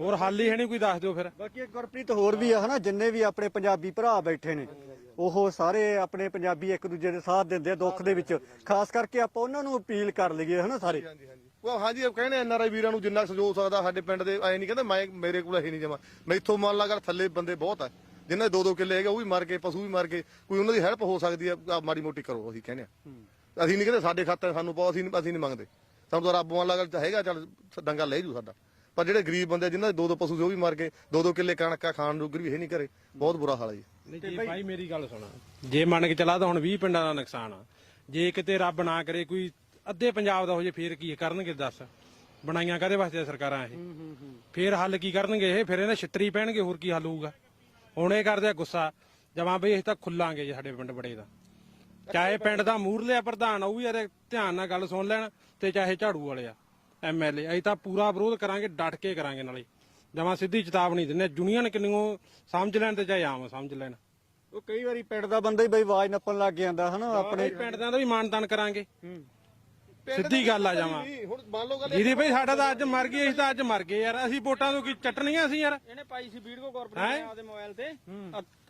ਹੋਰ ਹੱਲ ਹੀ ਹੈ ਨਹੀਂ ਕੋਈ ਦੱਸ ਦਿਓ ਫਿਰ। ਬਾਕੀ ਇੱਕ ਗੁਰਪ੍ਰੀਤ ਹੋਰ ਵੀ ਆ ਹਨਾ ਜਿੰਨੇ ਵੀ ਆਪਣੇ ਪੰਜਾਬੀ ਭਰਾ ਬੈਠੇ ਨੇ ਉਹ ਸਾਰੇ ਆਪਣੇ ਪੰਜਾਬੀ ਇੱਕ ਦੂਜੇ ਦੇ ਸਾਥ ਦਿੰਦੇ ਆ ਦੁੱਖ ਦੇ ਵਿੱਚ। ਖਾਸ ਕਰਕੇ ਆਪਾਂ ਉਹਨਾਂ ਨੂੰ ਅਪੀਲ ਕਰ ਲਈਏ ਹਨਾ ਸਾਰੇ। ਹਾਂਜੀ ਹਾਂਜੀ। ਉਹ ਹਾਂਜੀ ਉਹ ਕਹਿੰਦੇ ਐਨਆਰਆਈ ਵੀਰਾਂ ਨੂੰ ਜਿੰਨਾ ਸਹਿਯੋਗ ਸਕਦਾ ਸਾਡੇ ਪਿੰਡ ਦੇ ਐ ਨਹੀਂ ਕਹਿੰਦੇ ਮੈਂ ਮੇਰੇ ਕੋਲ ਇਹ ਨਹੀਂ ਜਮਾ। ਮੈਥੋਂ ਮੰਨ ਲਾ ਕਰ ਥੱਲੇ ਬੰਦੇ ਬਹੁਤ ਆ। ਜਿਨ੍ਹਾਂ ਦੇ ਦੋ ਦੋ ਕਿੱਲੇ ਹੈਗੇ ਉਹ ਵੀ ਮਰ ਗਏ ਪਸ਼ੂ ਵੀ ਮਰ ਗਏ ਕੋਈ ਉਹਨਾਂ ਦੀ ਹੈਲਪ ਹੋ ਸਕਦੀ ਆ ਮਾੜੀ ਮੋਟੀ ਕਰੋ ਅਸੀਂ ਕਹਿੰਦੇ ਆ। ਅਸੀਂ ਨਹੀਂ ਕਹਿੰਦੇ ਸਾਡੇ ਖਾਤੇ ਸਾਨੂੰ ਪਾਓ ਅਸੀਂ ਨਹੀਂ ਅਸੀਂ ਨਹੀਂ ਮੰਗਦੇ। ਸਾਨੂੰ ਤਾਂ ਰੱਬ ਮੰਨ ਲਾ ਕਰ ਹੈਗਾ ਚੱਲ ਡੰਗਾ ਲੈ ਜੂ ਸਾਡਾ। ਪਰ ਜਿਹੜੇ ਗਰੀਬ ਬੰਦੇ ਆ, ਜਿਨ੍ਹਾਂ ਦੇ ਦੋ ਦੋ ਪਸ਼ੂ ਸੀ ਉਹ ਵੀ ਮਰ ਗਏ। ਦੋ ਦੋ ਕਿੱਲੇ ਕਣਕਾਂ ਖਾਣ ਨੂੰ ਵੀ ਇਹ ਨਹੀਂ ਕਰੇ ਬਹੁਤ ਬੁਰਾ ਹਾਲ ਹੈ ਜੀ। ਨਹੀਂ ਜੀ ਭਾਈ ਮੇਰੀ ਗੱਲ ਸੁਣਾ। ਜੇ ਮੰਨ ਕੇ ਚਲਾ ਤਾਂ ਹੁਣ 20 ਪਿੰਡਾਂ ਦਾ ਨੁਕਸਾਨ ਆ। ਜੇ ਕਿਤੇ ਰੱਬ ਨਾ ਕਰੇ ਕੋਈ ਅੱਧੇ ਪੰਜਾਬ ਦਾ ਹੋ ਜੇ ਫੇਰ ਕੀ ਕਰਨਗੇ ਦੱਸ। ਬਣਾਈਆਂ ਕਾਦੇ ਵਾਸਤੇ ਆ ਸਰਕਾਰਾਂ ਇਹ? ਫੇਰ ਹੱਲ ਕੀ ਕਰਨਗੇ ਇਹ? ਫਿਰ ਇਹਨਾਂ ਛਿੱਤਰੀ ਪੈਣਗੇ ਹੋਰ ਕੀ ਹੱਲ ਹੋਊਗਾ? ਹੁਣ ਇਹ ਕਰਦੇ ਆ ਗੁੱਸਾ। ਜਮਾਂ ਬਈ ਅਸੀਂ ਤਾਂ ਖੁੱਲਾਂਗੇ ਜੇ ਸਾਡੇ ਪਿੰਡ ਬੜੇ ਦਾ। ਚਾਹੇ ਪਿੰਡ ਦਾ ਮੂਰਲੇ ਪ੍ਰਧਾਨ ਉਹ ਵੀ ਇਹਦੇ ਧਿਆਨ ਨਾਲ ਗੱਲ ਸੁਣ ਲੈਣ ਤੇ ਚਾਹੇ ਝਾੜੂ ਵਾਲੇ ਆ ਐਮਐਲਏ ਅਸੀਂ ਤਾਂ ਪੂਰਾ ਵਿਰੋਧ ਕਰਾਂਗੇ ਡਟ ਕੇ ਕਰਾਂਗੇ ਨਾਲੇ। ਜਮਾਂ ਸਿੱਧੀ ਚੇਤਾਵਨੀ ਦਿੰਦੇ ਜੁਨੀਅਨ ਕਿੰਨੀਓ ਸਮਝ ਲੈਣ ਤੇ ਚਾਹੇ ਆਮ ਸਮਝ ਲੈਣ। ਉਹ ਕਈ ਵਾਰੀ ਪਿੰਡ ਦਾ ਬੰਦਾ ਹੀ ਬਈ ਆਵਾਜ਼ ਨੱਪਣ ਲੱਗ ਜਾਂਦਾ ਹਨਾ ਆਪਣੇ ਆਪਣੇ ਪਿੰਡ ਦਾ ਵੀ ਮਾਨਤਾਨ ਕਰਾਂਗੇ। ਸਿੱਧੀ ਗੱਲ ਆ ਜਾਵਾਂ। ਹੁਣ ਮੰਨ ਲਓ ਗੱਲ ਜਿਹਦੀ ਬਈ ਸਾਡਾ ਤਾਂ ਅੱਜ ਮਰ ਗਏ ਅਸੀਂ ਤਾਂ ਅੱਜ ਮਰ ਗਏ ਯਾਰ ਅਸੀਂ ਵੋਟਾਂ ਤੋਂ ਕੀ ਚੱਟਣੀਆਂ ਅਸੀਂ ਯਾਰ। ਇਹਨੇ ਪਾਈ ਸੀ ਵੀਡੀਓ ਕਾਰਪੋਰੇਟ ਨੇ ਆਪਦੇ ਮੋਬਾਈਲ ਤੇ।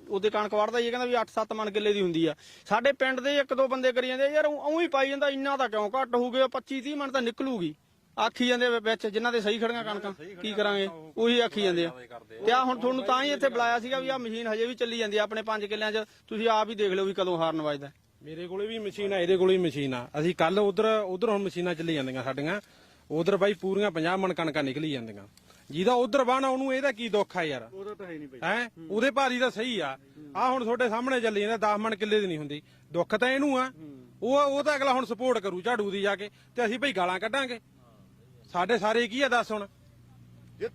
ਉਹਦੇ ਕਣਕ ਵੜਦਾ ਇਹ ਕਹਿੰਦਾ ਵੀ 8-7 ਮਣ ਕਿੱਲੇ ਦੀ ਹੁੰਦੀ ਆ। ਸਾਡੇ ਪਿੰਡ ਦੇ ਇੱਕ ਦੋ ਬੰਦੇ ਕਰੀ ਜਾਂਦੇ ਯਾਰ ਉਹ ਹੀ ਪਾਈ ਜਾਂਦਾ ਇੰਨਾ ਤਾਂ ਕਿਉਂ ਘੱਟ ਹੋਊਗੇ 25-30 ਮਣ ਤਾਂ ਨਿਕਲੂਗੀ। ਆਖੀ ਜਾਂਦੇ ਵਿੱਚ ਜਿਨ੍ਹਾਂ ਦੇ ਸਹੀ ਖੜੀਆਂ ਕਣਕਾਂ ਕੀ ਕਰਾਂਗੇ? ਉਹੀ ਆਖੀ ਜਾਂਦੇ ਆ। ਤੇ ਆ ਹੁਣ ਤੁਹਾਨੂੰ ਤਾਂ ਹੀ ਇੱਥੇ ਬੁਲਾਇਆ ਸੀਗਾ ਵੀ ਆ ਮਸ਼ੀਨ ਹਜੇ ਵੀ ਚੱਲੀ ਜਾਂਦੀ ਆ ਆਪਣੇ 5 ਕਿੱਲਿਆਂ 'ਚ। ਤੁਸੀਂ ਆਪ ਹੀ ਦੇਖ ਲਓ ਵੀ ਕਦੋਂ ਹਾਰਨ ਵੱਜਦਾ। ਮੇਰੇ ਕੋਲੇ ਵੀ ਮਸ਼ੀਨ ਆ ਇਹਦੇ ਕੋਲੇ ਵੀ ਮਸ਼ੀਨ ਆ। ਅਸੀਂ ਕੱਲ ਉਧਰ ਉਧਰ ਹੁਣ ਮਸ਼ੀਨਾਂ ਚੱਲੀ ਜਾਂਦੀਆਂ ਸਾਡੀਆਂ। ਉਧਰ ਬਾਈ ਪੂਰੀਆਂ 50 ਮਣ ਕਣਕਾਂ ਨਿਕਲੀ ਜਾਂਦੀਆਂ। ਜਿਹਦਾ ਉਧਰ ਬਾਣਾ ਉਹਨੂੰ ਇਹਦਾ ਕੀ ਦੁੱਖ ਆ ਯਾਰ? ਉਹਦਾ ਤਾਂ ਹੈ ਨਹੀਂ ਬਈ। ਹੈ? ਉਹਦੇ ਭਾਰੀ ਤਾਂ ਸਹੀ ਆ। ਆ ਹੁਣ ਤੁਹਾਡੇ ਸਾਹਮਣੇ ਚੱਲੀ ਜਾਂਦਾ 10 ਮਣ ਕਿੱਲੇ ਦੀ ਨਹੀਂ ਹੁੰਦੀ। ਦੁੱਖ ਤਾਂ ਇਹਨੂੰ ਆ। ਉਹ ਉਹ ਤਾਂ ਅਗਲਾ ਹੁਣ ਸਪੋਰਟ ਕਰੂ ਝਾੜੂ ਦੀ ਜਾ ਕੇ। ਤੇ ਅਸੀਂ ਭਈ ਗਾਲਾਂ ਕੱਢਾਂਗੇ। ਸਾਡੇ ਸਾਰੇ ਕੀ ਆ ਦੱਸ ਹੁਣ?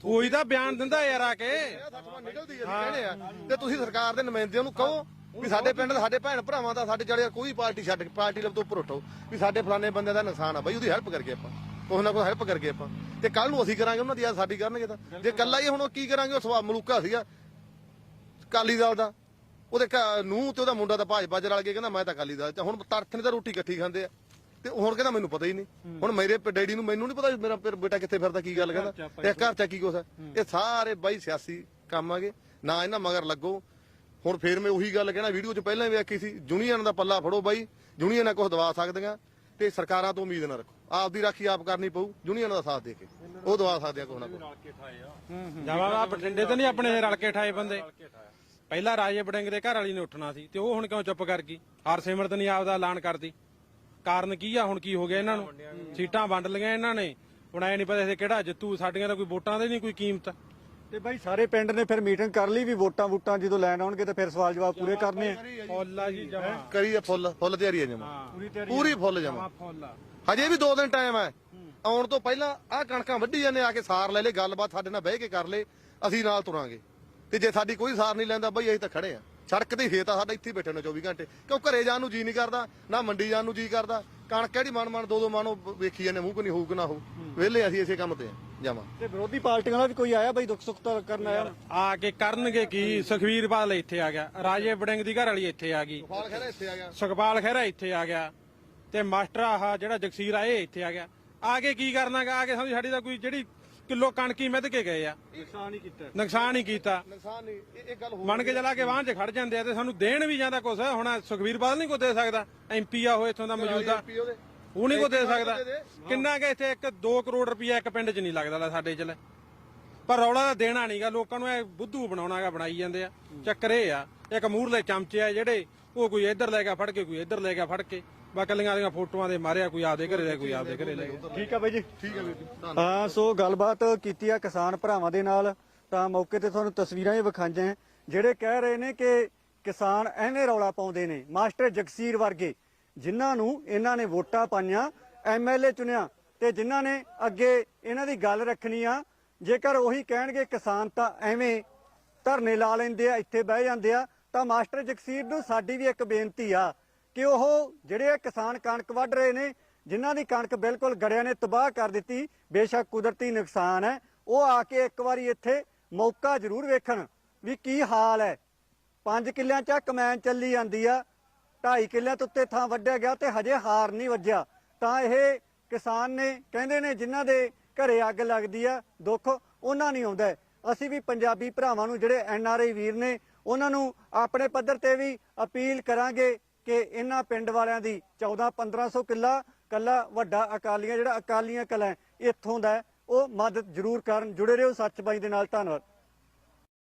ਕੋਈ ਤਾਂ ਬਿਆਨ ਦਿੰਦਾ ਯਾਰ ਆ ਕੇ। ਸੱਚਮਾ ਨਿਕਲਦੀ ਹੈ ਕਹਿੰਦੇ ਆ। ਤੇ ਤੁਸੀਂ ਸਰਕਾਰ ਦੇ ਨੁਮਾਇੰਦਿਆਂ ਨੂੰ ਕਹੋ ਵੀ ਸਾਡੇ ਪਿੰਡ ਦੇ ਸਾਡੇ ਭੈਣ ਭਰਾਵਾਂ ਦਾ ਸਾਡੇ ਜਿਹੜੇ ਕੋਈ ਪਾਰਟੀ ਛੱਡ ਕੇ ਪਾਰਟੀ ਲੱਭ ਤੋਂ ਉੱਪਰ ਉਠੋ ਵੀ ਸਾਡੇ ਫਲਾਣੇ ਬੰਦੇ ਦਾ ਨੁਕਸਾਨ ਆ ਬਾਈ ਉਹਦੀ ਹੈਲਪ ਕਰਕੇ ਆਪਾਂ ਕੋਈ ਨਾ ਕੋਈ ਹੈਲਪ ਕਰਕੇ ਆਪਾਂ। ਤੇ ਕੱਲ ਨੂੰ ਅਸੀਂ ਕਰਾਂਗੇ ਉਹਨਾਂ ਦੀ ਆ ਸਾਡੀ ਕਰਨਗੇ ਤਾਂ। ਜੇ ਕੱਲਾ ਹੀ ਹੁਣ ਉਹ ਕੀ ਕਰਾਂਗੇ ਉਹ ਸਵਾ ਮਲੂਕਾ ਸੀਗਾ ਕਾਲੀ ਦਲ ਦਾ। ਉਹਦੇ ਨੂੰ ਤੇ ਉਹਦਾ ਮੁੰਡਾ ਤਾਂ ਭਾਜਪਾ ਚ ਰਲ ਕੇ ਕਹਿੰਦਾ ਮੈਂ ਤਾਂ ਕਾਲੀ ਦਲ ਚ ਹੁਣ ਤਰਥ ਨੇ ਤਾਂ ਰੋਟੀ ਇਕੱਠੀ ਖਾਂਦੇ ਆ। ਤੇ ਹੁਣ ਕਹਿੰਦਾ ਮੈਨੂੰ ਪਤਾ ਹੀ ਨਹੀਂ। ਹੁਣ ਮੇਰੇ ਡੈਡੀ ਨੂੰ ਮੈਨੂੰ ਨਹੀਂ ਪਤਾ ਮੇਰਾ ਫਿਰ ਬੇਟਾ ਕਿੱਥੇ ਫਿਰਦਾ ਕੀ ਗੱਲ ਕਹਿੰਦਾ ਇਹ ਘਰ ਚ ਕੀ ਹੈ। ਇਹ ਸਾਰੇ ਬਾਈ ਸਿਆਸੀ ਕੰਮ ਆਗੇ। ਨਾ ਇਹਨਾਂ ਮਗਰ ਲੱਗੋ। ਹੁਣ ਫੇਰ ਮੈਂ ਉਹੀ ਗੱਲ ਕਹਿਣਾ, ਵੀਡੀਓ ਚ ਪਹਿਲਾਂ ਵੀ ਆਖੀ ਸੀ ਯੂਨੀਅਨ ਦਾ ਪੱਲਾ ਫੜੋ ਬਾਈ ਯੂਨੀਅਨਾਂ ਕੁਝ ਦਵਾ ਸਕਦੀਆਂ ਤੇ ਸਰਕਾਰਾਂ ਤੋਂ ਉਮੀਦ ਨਾ ਰੱਖੋ। ਆਪ ਰਾਖੀ ਆਪ ਕਰਨੀ ਪਊ ਯੂਨੀਅਨ ਦਾ ਸਾਥ ਦੇ ਕੇ। ਉਹ ਦਵਾ ਸਕਦੇ ਆ ਕੁਛ ਨਾ ਕੁਛ। ਜਾਵਾ ਆ ਬਠਿੰਡੇ ਤੇ ਨਹੀਂ ਆਪਣੇ ਰਲ ਕੇ ਠਾਏ ਬੰਦੇ। ਪਹਿਲਾਂ ਰਾਜੇ ਬੜਿੰਗ ਦੇ ਘਰ ਵਾਲੀ ਨੇ ਉੱਠਣਾ ਸੀ, ਤੇ ਉਹ ਹੁਣ ਕਿਉਂ ਚੁੱਪ ਕਰ ਗਈ? ਹਰਸਿਮਰਤ ਨਹੀਂ ਆਪਦਾ ਐਲਾਨ ਕਰਦੀ। ਕਾਰਨ ਕੀ ਆ, ਹੁਣ ਕੀ ਹੋ ਗਿਆ ਇਹਨਾਂ ਨੂੰ? ਸੀਟਾਂ ਵੰਡ ਲਈਆਂ ਇਹਨਾਂ ਨੇ। ਹੁਣ ਐ ਨਹੀਂ ਪਤਾ ਇਹ ਕਿਹੜਾ ਜਿੱਤੂ, ਸਾਡੀਆਂ ਤਾਂ ਕੋਈ ਵੋਟਾਂ ਦੀ ਨਹੀਂ ਕੋਈ ਕੀਮਤ। ਤੇ ਬਾਈ ਸਾਰੇ ਪਿੰਡ ਨੇ ਫਿਰ ਮੀਟਿੰਗ ਕਰ ਲਈ ਵੀ ਵੋਟਾਂ ਵੋਟਾਂ ਜਦੋਂ ਲੈਣ ਆਉਣਗੇ ਤਾਂ ਫਿਰ ਸਵਾਲ ਜਵਾਬ ਪੂਰੇ ਕਰਨੇ ਆ। ਫੁੱਲਾ ਜੀ ਜਮਾ। ਕਰੀ ਆ ਫੁੱਲ ਫੁੱਲ ਤਿਆਰੀ ਆ ਜਮਾ। ਪੂਰੀ ਤਿਆਰੀ ਪੂਰੀ ਫੁੱਲ ਜਮਾ। ਫੁੱਲਾ ਹਜੇ ਵੀ ਦੋ ਦਿਨ ਟਾਈਮ ਹੈ। ਆਉਣ ਤੋਂ ਪਹਿਲਾਂ ਆਹ ਕਣਕਾਂ ਵੱਢੀ ਜਾਂਦੇ ਆ ਕੇ ਸਾਰ ਲੈ ਲੈ ਗੱਲਬਾਤ ਸਾਡੇ ਨਾਲ ਬਹਿ ਕੇ ਕਰ ਲੈ ਅਸੀਂ ਨਾਲ ਤੁਰਾਂਗੇ। ਤੇ ਜੇ ਸਾਡੀ ਕੋਈ ਸਾਰ ਨਹੀਂ ਲੈਂਦਾ ਬਈ ਅਸੀਂ ਤਾਂ ਖੜੇ ਆ। ਸੜਕ ਤੇ ਖੇਤ ਆ ਸਾਡਾ ਇੱਥੇ ਹੀ ਬੈਠੇ ਨੇ 24 ਘੰਟੇ। ਕਿਉਂ ਘਰੇ ਜਾਣ ਨੂੰ ਜੀ ਨਹੀਂ ਕਰਦਾ ਨਾ ਮੰਡੀ ਜਾਣ ਨੂੰ ਜੀ ਕਰਦਾ। ਕਣਕ ਕਿਹੜੀ ਮਨ ਮਨ ਦੋ ਦੋ ਮਨ ਉਹ ਵੇਖੀ ਜਾਂਦੇ ਮੂੰਹ ਕੋ ਨਹੀਂ ਹੋਊ ਕਿ ਨਾ ਹੋਊ। ਵਿਹਲੇ ਅਸੀਂ ਇਸੇ ਕੰਮ ਤੇ। ਆ ਜਾਵਾਂ। ਤੇ ਵਿਰੋਧੀ ਪਾਰਟੀਆਂ ਦਾ ਵੀ ਕੋਈ ਆਇਆ ਬਾਈ ਦੁੱਖ ਸੁੱਖ ਤਾਂ ਕਰਨ ਆਇਆ? ਆ ਕੇ ਕਰਨਗੇ ਕੀ? ਸੁਖਵੀਰ ਬਾਦਲ ਇੱਥੇ ਆ ਗਿਆ ਰਾਜੇ ਬੜਿੰਗ ਦੀ ਘਰ ਵਾਲੀ ਇੱਥੇ ਆ ਗਈ। ਫਾਲ ਖੈਰਾ ਇੱਥੇ ਆ ਗਿਆ। ਸੁਖਪਾਲ ਖਹਿਰਾ ਇੱਥੇ ਆ ਗਿਆ। ਤੇ ਮਾਸਟਰ ਆਹ ਜਿਹੜਾ ਜਗਸੀਰ ਆ ਇਹ ਇੱਥੇ ਆ ਗਿਆ। ਆ ਕੇ ਕੀ ਕਰਨਾਗਾ ਆ ਕੇ ਸਮਝ ਸਾਡੀ ਤਾਂ ਕੋਈ ਜਿਹੜੀ ਕਿਲੋ ਕਣਕੀ ਮਿੱਧ ਕੇ ਗਏ ਆ। ਨੁਕਸਾਨ ਹੀ ਕੀਤਾ। ਨੁਕਸਾਨ ਹੀ ਕੀਤਾ। ਨੁਕਸਾਨ ਨਹੀਂ ਇਹ ਇਹ ਗੱਲ ਹੋ ਮੰਨ ਕੇ ਚਲਾ ਕੇ ਵਾਹਨ 'ਚ ਖੜ ਜਾਂਦੇ ਆ ਤੇ ਸਾਨੂੰ ਦੇਣ ਵੀ ਜਾਂਦਾ ਕੁਛ ਹੁਣ ਸੁਖਵੀਰ ਬਾਦਲ ਨਹੀਂ ਕੋ ਦੇ ਸਕਦਾ। ਐਮਪੀ ਆ ਉਹ ਇੱਥੋਂ ਦਾ ਮੌਜੂਦਾ। ਉਹ ਨਹੀਂ ਕੋ ਦੇ ਸਕਦਾ। ਕਿੰਨਾ ਕਿ ਇੱਥੇ 1 2 ਕਰੋੜ ਰੁਪਇਆ ਇੱਕ ਪਿੰਡ 'ਚ ਨਹੀਂ ਲੱਗਦਾ ਲੈ ਸਾਡੇ 'ਚ ਲੈ ਪਰ ਰੌਲਾ ਤਾਂ ਦੇਣਾ ਨਹੀਂਗਾ ਲੋਕਾਂ ਨੂੰ ਇਹ ਬੁੱਧੂ ਬਣਾਉਣਾਗਾ ਬਣਾਈ ਜਾਂਦੇ ਆ। ਚੱਕਰ ਇਹ ਆ ਇੱਕ ਮੂਰਲੇ ਚਮਚੇ ਆ ਜਿਹੜੇ ਉਹ ਕੋਈ ਇੱਧਰ ਲੈ ਗਿਆ ਫੜ ਕੇ ਕੋਈ ਇੱਧਰ ਲੈ ਗਿਆ ਫੜ ਕੇ। ਬਾ ਕੱਲੀਆਂ ਦੀਆਂ ਫੋਟੋਆਂ ਦੇ ਮਾਰਿਆ ਕੋਈ ਆਪਦੇ ਘਰੇ ਲੈ ਕੋਈ ਆਪਦੇ ਘਰੇ ਲੈ। ਠੀਕ ਆ ਬਾਈ ਜੀ? ਠੀਕ ਹੈ ਵੀਰ ਜੀ ਹਾਂ ਸੋ ਗੱਲਬਾਤ ਕੀਤੀ ਆ ਕਿਸਾਨ ਭਰਾਵਾਂ ਦੇ ਨਾਲ। ਤਾਂ ਮੌਕੇ ਤੇ ਤੁਹਾਨੂੰ ਤਸਵੀਰਾਂ ਹੀ ਵਿਖਾਈਆਂ। ਜਿਹੜੇ ਕਹਿ ਰਹੇ ਨੇ ਕਿ ਕਿਸਾਨ ਐਵੇਂ ਰੌਲਾ ਪਾਉਂਦੇ ਨੇ ਮਾਸਟਰ ਜਗਸੀਰ ਵਰਗੇ। ਜਿਨ੍ਹਾਂ ਨੂੰ ਇਹਨਾਂ ਨੇ ਵੋਟਾਂ ਪਾਈਆਂ ਐਮਐਲਏ ਚੁਣਿਆ ਤੇ ਜਿਨ੍ਹਾਂ ਨੇ ਅੱਗੇ ਇਹਨਾਂ ਦੀ ਗੱਲ ਰੱਖਣੀ ਆ, ਜੇਕਰ ਉਹੀ ਕਹਿਣਗੇ ਕਿਸਾਨ ਤਾਂ ਐਵੇਂ ਧਰਨੇ ਲਾ ਲੈਂਦੇ ਆ, ਇੱਥੇ ਬਹਿ ਜਾਂਦੇ ਆ, ਤਾਂ ਮਾਸਟਰ ਜਗਸੀਰ ਨੂੰ ਸਾਡੀ ਵੀ ਇੱਕ ਬੇਨਤੀ ਆ ਕਿ ਉਹ ਜਿਹੜੇ ਕਿਸਾਨ ਕਣਕ ਵੱਢ ਰਹੇ ਨੇ, ਜਿਨ੍ਹਾਂ ਦੀ ਕਣਕ ਬਿਲਕੁਲ ਗੜਿਆਂ ਨੇ ਤਬਾਹ ਕਰ ਦਿੱਤੀ, ਬੇਸ਼ੱਕ ਕੁਦਰਤੀ ਨੁਕਸਾਨ ਹੈ, ਉਹ ਆ ਕੇ ਇੱਕ ਵਾਰੀ ਇੱਥੇ ਮੌਕਾ ਜ਼ਰੂਰ ਵੇਖਣ ਵੀ ਕੀ ਹਾਲ ਹੈ। 5 ਕਿੱਲਿਆਂ ਚ ਕਮੈਨ ਚੱਲੀ ਜਾਂਦੀ ਆ 2.5 ਕਿੱਲਿਆਂ ਤੋਂ ਉੱਤੇ ਥਾਂ ਵੱਢਿਆ ਗਿਆ ਤੇ ਹਜੇ ਹਾਰ ਨਹੀਂ ਵੱਜਿਆ। ਤਾਂ ਇਹ ਕਿਸਾਨ ਨੇ, ਕਹਿੰਦੇ ਨੇ ਜਿਨ੍ਹਾਂ ਦੇ ਘਰੇ ਅੱਗ ਲੱਗਦੀ ਆ, ਦੁੱਖ ਉਹਨਾਂ ਨਹੀਂ ਆਉਂਦਾ ਅਸੀਂ ਵੀ ਪੰਜਾਬੀ ਭਰਾਵਾਂ ਨੂੰ ਜਿਹੜੇ ਐਨ ਆਰ ਆਈ ਵੀਰ ਨੇ, ਉਹਨਾਂ ਨੂੰ ਆਪਣੇ ਪੱਧਰ ਤੇ ਵੀ ਅਪੀਲ ਕਰਾਂਗੇ ਕਿ ਇਹਨਾਂ ਪਿੰਡ ਵਾਲਿਆਂ ਦੀ 14 1500 ਕਿੱਲਾ, ਕੱਲਾ ਵੱਡਾ ਅਕਾਲੀਆਂ, ਜਿਹੜਾ ਅਕਾਲੀਆਂ ਕਲਾ ਇੱਥੋਂ ਦਾ ਉਹ ਮਦਦ ਜ਼ਰੂਰ ਕਰਨ। ਜੁੜੇ ਰਹੋ ਸੱਚ ਬਾਈ ਦੇ ਨਾਲ, ਧੰਨਵਾਦ।